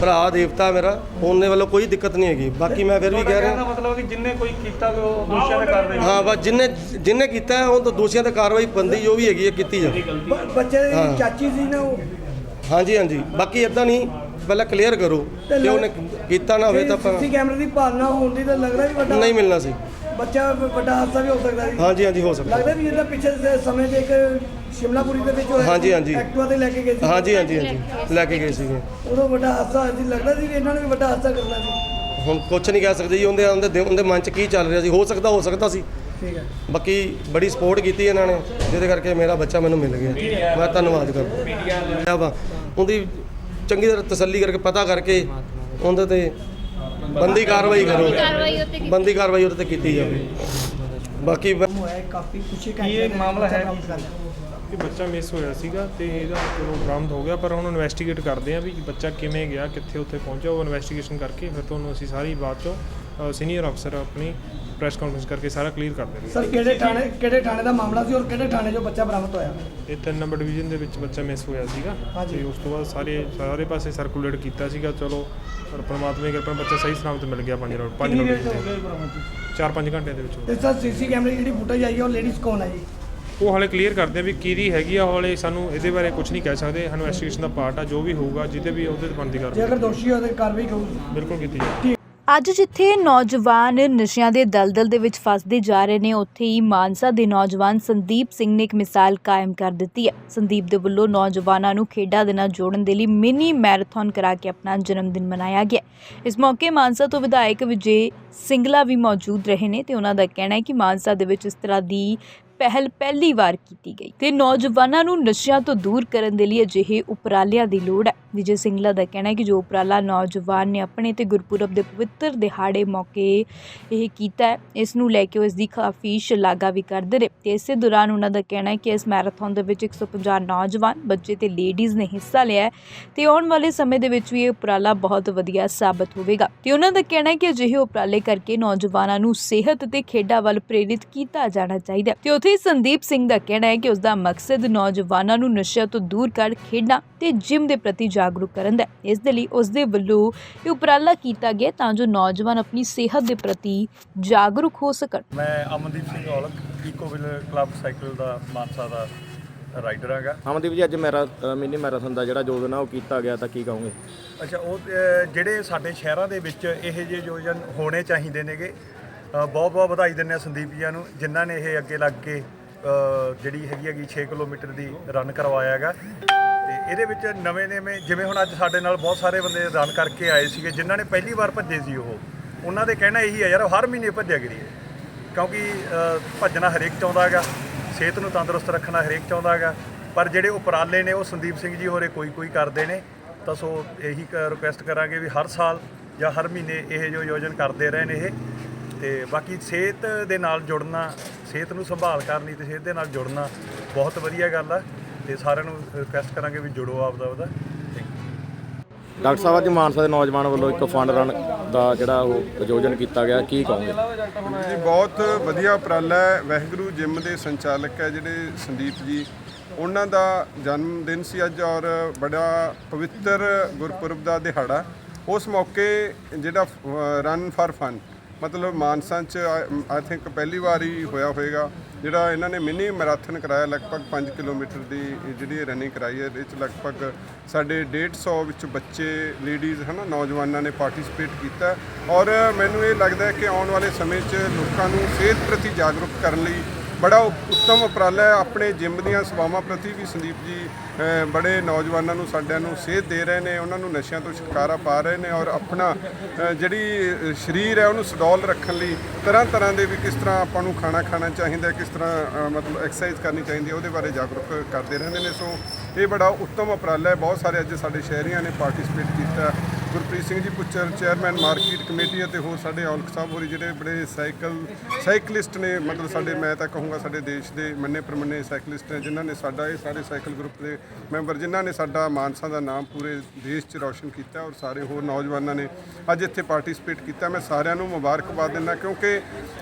ਭਰਾ ਦੇਵਤਾ ਮੇਰਾ ਉਹਨੇ ਵੱਲੋਂ ਕੋਈ ਦਿੱਕਤ ਨਹੀਂ ਹੈਗੀ। ਬਾਕੀ ਮੈਂ ਫਿਰ ਵੀ ਕਹਿ ਰਿਹਾ ਮਤਲਬ ਕਿ ਜਿੰਨੇ ਕੋਈ ਕੀਤਾ ਉਹ ਦੋਸ਼ੀਆਂ ਦੇ ਕਾਰਵਾਈ ਹਾਂ ਬਸ ਜਿੰਨੇ ਜਿੰਨੇ ਕੀਤਾ ਉਹ ਤਾਂ ਦੋਸ਼ੀਆਂ ਤੇ ਕਾਰਵਾਈ ਬੰਦੀ ਜੋ ਵੀ ਹੈਗੀ ਹੈ ਕੀਤੀ ਜਾਵੇ। ਬੱਚੇ ਦੀ। ਚਾਚੀ ਸੀ ਨਾ ਉਹ? ਹਾਂਜੀ ਹਾਂਜੀ। ਬਾਕੀ ਇਦਾਂ ਨਹੀਂ ਪਹਿਲਾਂ ਕਲੀਅਰ ਕਰੋ। ਤੇ ਕਿ ਉਹਨੇ ਕੀਤਾ ਨਾ ਹੋਵੇ ਤਾਂ ਆਪਾਂ ਕੈਮਰੇ ਦੀ ਭਾਲਣਾ ਹੋਣ ਦੀ ਤਾਂ ਲੱਗਦਾ ਵੀ ਵੱਡਾ ਨਹੀਂ ਮਿਲਣਾ ਸੀ। ਬੱਚਾ ਵੱਡਾ ਹਾਦਸਾ ਵੀ ਹੋ ਸਕਦਾ ਸੀ ਹਾਂਜੀ ਹਾਂਜੀ ਹੋ ਸਕਦਾ ਲੱਗਦਾ ਵੀ ਜਿਹੜਾ ਪਿੱਛੇ ਦੇ ਸਮੇਂ ਦੇ ਇੱਕ ਸ਼ਿਮਲਾਪੁਰੀ ਦੇ ਵਿੱਚ ਹੋਇਆ ਹਾਂਜੀ, ਹਾਂਜੀ। ਐਕਟਿਵਾ ਤੇ ਲੈ ਕੇ ਗਏ ਸੀ। ਹਾਂਜੀ ਹਾਂਜੀ ਹਾਂਜੀ। ਲੈ ਕੇ ਗਏ ਸੀਗੇ। ਉਦੋਂ ਵੱਡਾ ਹਾਦਸਾ ਹੋਇਆ ਸੀ। ਲੱਗਦਾ ਸੀ ਵੀ ਇਹਨਾਂ ਨੇ ਵੀ ਵੱਡਾ ਹਾਦਸਾ ਕਰਨਾ ਸੀ। ਹੁਣ ਕੁਝ ਨਹੀਂ ਕਹਿ ਸਕਦੇ ਜੀ। ਉਹਦੇ ਉਹਦੇ ਦਿ- ਉਹਦੇ ਮਨ 'ਚ ਕੀ ਚੱਲ ਰਿਹਾ ਸੀ? ਹੋ ਸਕਦਾ ਹੋ ਸਕਦਾ ਸੀ। ਠੀਕ ਹੈ। ਬਾਕੀ ਬੜੀ ਸਪੋਰਟ ਕੀਤੀ ਇਹਨਾਂ ਨੇ। ਜਿਹਦੇ ਕਰਕੇ ਮੇਰਾ ਬੱਚਾ ਮੈਨੂੰ ਮਿਲ ਗਿਆ। ਮੈਂ ਧੰਨਵਾਦ ਕਰਦਾ। ਵਾ ਉਹਦੀ ਚੰਗੀ ਤਰ੍ਹਾਂ ਤਸੱਲੀ ਕਰਕੇ ਪਤਾ ਕਰਕੇ ਉਹਦੇ ਤੇ ਬੰਦੀ ਕਾਰਵਾਈ ਕਰੋ। ਬੰਦੀ ਕਾਰਵਾਈ ਉਹਦੇ ਤੇ ਕੀਤੀ। ਜਾਵੇ। ਬਾਕੀ ਹੋਇਆ ਕਾਫੀ ਕੁਛ ਇਹ ਮਾਮਲਾ ਹੈ। ਕਿ ਬੱਚਾ ਮਿਸ ਹੋਇਆ ਸੀਗਾ ਤੇ ਇਹਦਾ ਚਲੋ ਬਰਾਮਦ ਹੋ ਗਿਆ ਪਰ ਹੁਣ ਇਨਵੈਸਟੀਗੇਟ ਕਰਦੇ ਆ ਵੀ ਬੱਚਾ ਕਿਵੇਂ ਗਿਆ ਕਿੱਥੇ ਉੱਥੇ ਪਹੁੰਚਿਆ ਉਹ ਇਨਵੈਸਟੀਗੇਸ਼ਨ ਕਰਕੇ ਫਿਰ ਤੁਹਾਨੂੰ ਅਸੀਂ ਸਾਰੀ ਬਾਤ ਚੋਂ ਸੀਨੀਅਰ ਅਫਸਰ ਆਪਣੀ ਪ੍ਰੈਸ ਕਾਨਫਰੰਸ ਕਰਕੇ ਸਾਰਾ ਕਲੀਅਰ ਕਰ ਦੇਣਗੇ ਸਰ ਕਿਹੜੇ ਥਾਣੇ ਕਿਹੜੇ ਥਾਣੇ ਦਾ ਮਾਮਲਾ ਸੀ ਔਰ ਕਿਹੜੇ ਥਾਣੇ 'ਚੋਂ ਬੱਚਾ ਬਰਾਮਦ ਹੋਇਆ? ਇਹ ਤਿੰਨ ਨੰਬਰ ਡਿਵੀਜ਼ਨ ਦੇ ਵਿੱਚ ਬੱਚਾ ਮਿਸ ਹੋਇਆ ਸੀਗਾ। ਤੇ ਉਸ ਤੋਂ ਬਾਅਦ ਸਾਰੇ ਸਾਰੇ ਪਾਸੇ ਸਰਕੂਲੇਟ ਕੀਤਾ ਸੀਗਾ ਚਲੋ ਪਰ ਪਰਮਾਤਮਾ ਦੀ ਕਿਰਪਾ ਨਾਲ ਬੱਚਾ ਸਹੀ ਸਲਾਮਤ ਮਿਲ ਗਿਆ 5 ਰੋਡ 5 ਕਿੰਨੀ ਰੋਡ ਬਰਾਮਦ 4-5 ਘੰਟਿਆਂ ਦੇ ਵਿੱਚ। ਤੇ ਸਰ ਸੀਸੀ ਕੈਮਰੇ ਦੀ ਜਿਹੜੀ ਫੁਟੇਜ ਆਈ ਹੈ ਉਹ ਲੇਡੀਜ਼ ਕੌਣ ਹੈ ਜੀ? ਉਹ ਹਾਲੇ ਕਲੀਅਰ ਕਰਦੇ ਆ ਵੀ ਕਿਹਦੀ ਹੈਗੀ ਆ ਹਾਲੇ ਸਾਨੂੰ ਇਹਦੇ ਬਾਰੇ ਕੁਝ ਨਹੀਂ ਕਹਿ ਸਕਦੇ। ਇਨਵੈਸਟੀਗੇਸ਼ਨ ਦਾ ਪਾਰਟ ਆ ਜੋ ਵੀ ਹੋਊਗਾ ਜਿਹਦੇ ਵੀ ਉਹਦੇ ਤੇ ਬਣਦੀ ਜੇ ਕਾਰਵਾਈ ਅਗਰ ਦੋਸ਼ੀ ਹੋਵੇ ਤਾਂ ਕਾਰਵਾਈ ਕਰੂਗੀ ਬਿਲਕੁਲ ਕੀਤੀ ਜਾਵੇ ਅੱਜ ਜਿੱਥੇ ਨੌਜਵਾਨ ਨਸ਼ਿਆਂ ਦੇ ਦਲਦਲ ਦੇ ਵਿੱਚ ਫਸਦੇ ਜਾ ਰਹੇ ਨੇ, ਉੱਥੇ ਹੀ ਮਾਨਸਾ ਦੇ ਨੌਜਵਾਨ ਸੰਦੀਪ ਸਿੰਘ ਨੇ ਇੱਕ ਮਿਸਾਲ ਕਾਇਮ ਕਰ ਦਿੱਤੀ ਹੈ। ਸੰਦੀਪ ਦੇ ਵੱਲੋਂ ਨੌਜਵਾਨਾਂ ਨੂੰ ਖੇਡਾਂ ਦੇ ਨਾਲ ਜੋੜਨ ਦੇ ਲਈ ਮਿਨੀ ਮੈਰਾਥਨ ਕਰਾ ਕੇ ਆਪਣਾ ਜਨਮ ਦਿਨ ਮਨਾਇਆ ਗਿਆ ਇਸ ਮੌਕੇ ਮਾਨਸਾ ਤੋਂ ਵਿਧਾਇਕ ਵਿਜੇ ਸਿੰਗਲਾ ਵੀ ਮੌਜੂਦ ਰਹੇ ਨੇ ਤੇ ਉਹਨਾਂ ਦਾ ਕਹਿਣਾ ਹੈ ਕਿ ਮਾਨਸਾ ਦੇ ਵਿੱਚ ਇਸ ਤਰ੍ਹਾਂ ਦੀ ਪਹਿਲ ਪਹਿਲੀ ਵਾਰ ਕੀਤੀ ਗਈ ਤੇ ਨੌਜਵਾਨਾਂ ਨੂੰ ਨਸ਼ਿਆਂ ਤੋਂ ਦੂਰ ਕਰਨ ਦੇ ਲਈ ਅਜਿਹੇ ਉਪਰਾਲਿਆਂ ਦੀ ਲੋੜ ਹੈ। ਵਿਜੇ ਸਿੰਗਲਾ ਦਾ ਕਹਿਣਾ ਹੈ ਕਿ ਜੋ ਉਪਰਾਲਾ ਨੌਜਵਾਨ ਨੇ ਆਪਣੇ ਤੇ ਗੁਰਪੁਰਬ ਦੇ ਪਵਿੱਤਰ ਦਿਹਾੜੇ ਮੌਕੇ ਇਹ ਕੀਤਾ ਹੈ, ਇਸ ਨੂੰ ਲੈ ਕੇ ਉਹ ਦੀ ਕਾਫੀ ਸ਼ਲਾਘਾ ਵੀ ਕਰਦੇ ਨੇ ਤੇ ਇਸੇ ਦੌਰਾਨ ਉਹਨਾਂ ਦਾ ਕਹਿਣਾ ਹੈ ਕਿ ਇਸ ਮੈਰਾਥਨ ਦੇ ਵਿੱਚ 150 ਨੌਜਵਾਨ, ਬੱਚੇ ਤੇ ਲੇਡੀਜ਼ ਨੇ ਹਿੱਸਾ ਲਿਆ ਤੇ ਆਉਣ ਵਾਲੇ ਸਮੇਂ ਦੇ ਵਿੱਚ ਵੀ ਇਹ ਉਪਰਾਲਾ ਬਹੁਤ ਵਧੀਆ ਸਾਬਤ ਹੋਵੇਗਾ। ਤੇ ਉਹਨਾਂ ਦਾ ਕਹਿਣਾ ਹੈ ਕਿ ਅਜਿਹੇ ਉਪਰਾਲੇ ਕਰਕੇ ਨੌਜਵਾਨਾਂ ਨੂੰ ਸਿਹਤ ਤੇ ਖੇਡਾਂ ਵੱਲ ਪ੍ਰੇਰਿਤ ਕੀਤਾ ਜਾਣਾ ਚਾਹੀਦਾ ਤੇ ਉੱਥੇ ਸੰਦੀਪ ਸਿੰਘ ਦਾ ਕਹਿਣਾ ਹੈ ਕਿ ਉਸ ਦਾ ਮਕਸਦ ਨੌਜਵਾਨਾਂ ਨੂੰ ਨਸ਼ਿਆਂ ਤੋਂ ਦੂਰ ਕਰ ਖੇਡਾਂ ਤੇ ਜਿਮ ਦੇ ਪ੍ਰਤੀ ਜਾਗਰੂਕ ਕਰਨ ਦਾ ਹੈ। ਇਸ ਦੇ ਲਈ ਉਸ ਦੇ ਵੱਲੋਂ ਇਹ ਉਪਰਾਲਾ ਕੀਤਾ ਗਿਆ ਤਾਂ ਜੋ ਨੌਜਵਾਨ ਆਪਣੀ ਸਿਹਤ ਦੇ ਪ੍ਰਤੀ ਜਾਗਰੂਕ ਹੋ ਸਕਣ। ਮੈਂ Amandeep Singh Aulakh Ecoville club cycle ਦਾ ਮਾਨਸਾ ਦਾ ਰਾਈਡਰ ਹੈਗਾ। ਅਮਨਦੀਪ ਜੀ ਅੱਜ ਮੇਰਾ ਮਿਨੀ ਮੈਰਾਥਨ ਦਾ ਜਿਹੜਾ ਯੋਜਨ ਆ ਉਹ ਕੀਤਾ ਗਿਆ ਤਾਂ ਕੀ ਕਹੋਗੇ? ਅੱਛਾ ਉਹ ਜਿਹੜੇ ਸਾਡੇ ਸ਼ਹਿਰਾਂ ਦੇ ਵਿੱਚ ਇਹੋ ਜਿਹੇ ਯੋਜਨ ਹੋਣੇ ਚਾਹੀਦੇ ਨੇਗੇ ਬਹੁਤ ਬਹੁਤ ਵਧਾਈ ਦਿੰਦੇ ਆ ਸੰਦੀਪ ਜੀ ਨੂੰ, ਜਿਨ੍ਹਾਂ ਨੇ ਇਹ ਅੱਗੇ ਲੱਗ ਕੇ ਜਿਹੜੀ ਹੈਗੀ ਹੈਗੀ 6 ਕਿਲੋਮੀਟਰ ਦੀ ਰਨ ਕਰਵਾਇਆ ਹੈਗਾ। ਤੇ ਇਹਦੇ ਵਿੱਚ ਨਵੇਂ ਨਵੇਂ, ਜਿਵੇਂ ਹੁਣ ਅੱਜ ਸਾਡੇ ਨਾਲ ਬਹੁਤ ਸਾਰੇ ਬੰਦੇ ਰਨ ਕਰਕੇ ਆਏ ਸੀਗੇ, ਜਿਨ੍ਹਾਂ ਨੇ ਪਹਿਲੀ ਵਾਰ ਭੱਜੇ ਸੀ ਉਹ। ਉਹਨਾਂ ਦੇ ਕਹਿਣਾ ਇਹੀ ਹੈ, ਯਾਰ ਹਰ ਮਹੀਨੇ ਭੱਜਿਆ ਕਰੀਏ। ਕਿਉਂਕਿ ਭੱਜਣਾ ਹਰੇਕ ਚਾਹੁੰਦਾ ਹੈਗਾ, ਸਿਹਤ ਨੂੰ ਤੰਦਰੁਸਤ ਰੱਖਣਾ ਹਰੇਕ ਚਾਹੁੰਦਾ ਹੈਗਾ। ਪਰ ਜਿਹੜੇ ਉਪਰਾਲੇ ਨੇ, ਉਹ ਸੰਦੀਪ ਸਿੰਘ ਜੀ ਹੋਰੇ ਕੋਈ ਕੋਈ ਕਰਦੇ ਨੇ। ਤਾਂ ਸੋ ਇਹੀ ਰਿਕੁਐਸਟ ਕਰਾਂਗੇ ਵੀ ਹਰ ਸਾਲ ਜਾਂ ਹਰ ਮਹੀਨੇ ਇਹ ਜੋ ਆਯੋਜਨ ਕਰਦੇ ਰਹੇ ਨੇ ਇਹ। ਤੇ ਬਾਕੀ ਸਿਹਤ ਦੇ ਨਾਲ ਜੁੜਨਾ ਸਿਹਤ ਨੂੰ ਸੰਭਾਲ ਕਰਨੀ ਤੇ ਸਿਹਤ ਦੇ ਨਾਲ ਜੁੜਨਾ ਬਹੁਤ ਵਧੀਆ ਗੱਲ ਆ ਤੇ ਸਾਰਿਆਂ ਨੂੰ ਰਿਕੁਐਸਟ ਕਰਾਂਗੇ ਵੀ ਜੁੜੋ ਆਪਦਾ ਉਹਦਾ ਡਾਕਟਰ ਸਾਹਿਬ ਅੱਜ ਮਾਨਸਾ ਦੇ ਨੌਜਵਾਨ ਵੱਲੋਂ ਇੱਕ ਫੰਡ ਰਨ ਦਾ ਜਿਹੜਾ ਉਹ ਆਯੋਜਨ ਕੀਤਾ ਗਿਆ ਕੀ ਕਹੋਗੇ? ਜੀ ਬਹੁਤ ਵਧੀਆ ਉਪਰਾਲਾ ਹੈ। ਵਾਹਿਗੁਰੂ ਜਿਮ ਦੇ ਸੰਚਾਲਕ ਹੈ ਜਿਹੜੇ ਸੰਦੀਪ ਜੀ। ਉਹਨਾਂ ਦਾ ਜਨਮ ਦਿਨ ਸੀ ਅੱਜ ਔਰ ਬੜਾ ਪਵਿੱਤਰ ਗੁਰਪੁਰਬ ਦਾ ਦਿਹਾੜਾ। ਉਸ ਮੌਕੇ ਜਿਹੜਾ ਰਨ ਫਾਰ ਫਨ ਮਤਲਬ ਮਾਨਸਾ ਚ ਆਈ ਥਿੰਕ ਪਹਿਲੀ ਵਾਰ ਹੀ ਹੋਇਆ ਹੋਵੇਗਾ, ਜਿਹੜਾ ਇਹਨਾਂ ਨੇ ਮਿਨੀ ਮੈਰਾਥਨ ਕਰਾਇਆ, ਲਗਭਗ 5 ਕਿਲੋਮੀਟਰ ਦੀ ਜਿਹੜੀ ਰਨਿੰਗ ਕਰਾਈ ਹੈ, ਇਹਦੇ 'ਚ ਲਗਭਗ ਸਾਡੇ 150 ਵਿੱਚ ਬੱਚੇ ਲੇਡੀਜ਼ ਹਨਾ, ਨੌਜਵਾਨਾਂ ਨੇ ਪਾਰਟਿਸਿਪੇਟ ਕੀਤਾ। ਔਰ ਮੈਨੂੰ ਇਹ ਲੱਗਦਾ ਹੈ ਕਿ ਆਉਣ ਵਾਲੇ ਸਮੇਂ 'ਚ ਲੋਕਾਂ ਨੂੰ ਸਿਹਤ ਪ੍ਰਤੀ ਜਾਗਰੂਕ ਕਰਨ ਲਈ ਬੜਾ ਉੱਤਮ ਉਪਰਾਲਾ ਹੈ। ਆਪਣੇ ਜਿੰਮ ਦੀਆਂ ਸੇਵਾਵਾਂ ਪ੍ਰਤੀ ਵੀ ਸੰਦੀਪ ਜੀ ਬੜੇ ਨੌਜਵਾਨਾਂ ਨੂੰ, ਸਾਡਿਆਂ ਨੂੰ ਸੇਧ ਦੇ ਰਹੇ ਨੇ। ਉਹਨਾਂ ਨੂੰ ਨਸ਼ਿਆਂ ਤੋਂ ਛੁਟਕਾਰਾ ਪਾ ਰਹੇ ਨੇ ਔਰ ਆਪਣਾ ਜਿਹੜੀ ਸਰੀਰ ਹੈ, ਉਹਨੂੰ ਸਡੌਲ ਰੱਖਣ ਲਈ ਤਰ੍ਹਾਂ ਤਰ੍ਹਾਂ ਦੇ ਵੀ ਕਿਸ ਤਰ੍ਹਾਂ ਆਪਾਂ ਨੂੰ ਖਾਣਾ ਖਾਣਾ ਚਾਹੀਦਾ, ਕਿਸ ਤਰ੍ਹਾਂ ਮਤਲਬ ਐਕਸਰਸਾਈਜ਼ ਕਰਨੀ ਚਾਹੀਦੀ ਹੈ, ਉਹਦੇ ਬਾਰੇ ਜਾਗਰੂਕ ਕਰਦੇ ਰਹਿੰਦੇ ਨੇ। ਸੋ ਇਹ ਬੜਾ ਉੱਤਮ ਉਪਰਾਲਾ ਹੈ। ਬਹੁਤ ਸਾਰੇ ਅੱਜ ਸਾਡੇ ਸ਼ਹਿਰੀਆਂ ਨੇ ਪਾਰਟਿਸਿਪੇਟ ਕੀਤਾ। Gurpreet Singh ji ਪੁੱਚਰ chairman market committee ਅਤੇ ਹੋਰ ਸਾਡੇ ਔਲਖ ਸਾਹਿਬ ਹੋਰੀ ਜਿਹੜੇ ਬੜੇ ਸਾਈਕਲ ਸਾਈਕਲਿਸਟ ਨੇ, ਮਤਲਬ ਸਾਡੇ, ਮੈਂ ਤਾਂ ਕਹੂੰਗਾ ਸਾਡੇ ਦੇਸ਼ ਦੇ ਮੰਨੇ ਪ੍ਰਮੰਨੇ ਸਾਈਕਲਿਸਟ ਨੇ, ਜਿਨ੍ਹਾਂ ਨੇ ਸਾਡਾ ਇਹ ਸਾਰੇ ਸਾਈਕਲ ਗਰੁੱਪ ਦੇ ਮੈਂਬਰ, ਜਿਨ੍ਹਾਂ ਨੇ ਸਾਡਾ ਮਾਨਸਾ ਦਾ ਨਾਮ ਪੂਰੇ ਦੇਸ਼ 'ਚ ਰੌਸ਼ਨ ਕੀਤਾ ਔਰ ਸਾਰੇ ਹੋਰ ਨੌਜਵਾਨਾਂ ਨੇ ਅੱਜ ਇੱਥੇ ਪਾਰਟਿਸਿਪੇਟ ਕੀਤਾ। ਮੈਂ ਸਾਰਿਆਂ ਨੂੰ ਮੁਬਾਰਕਬਾਦ ਦਿੰਦਾ ਕਿਉਂਕਿ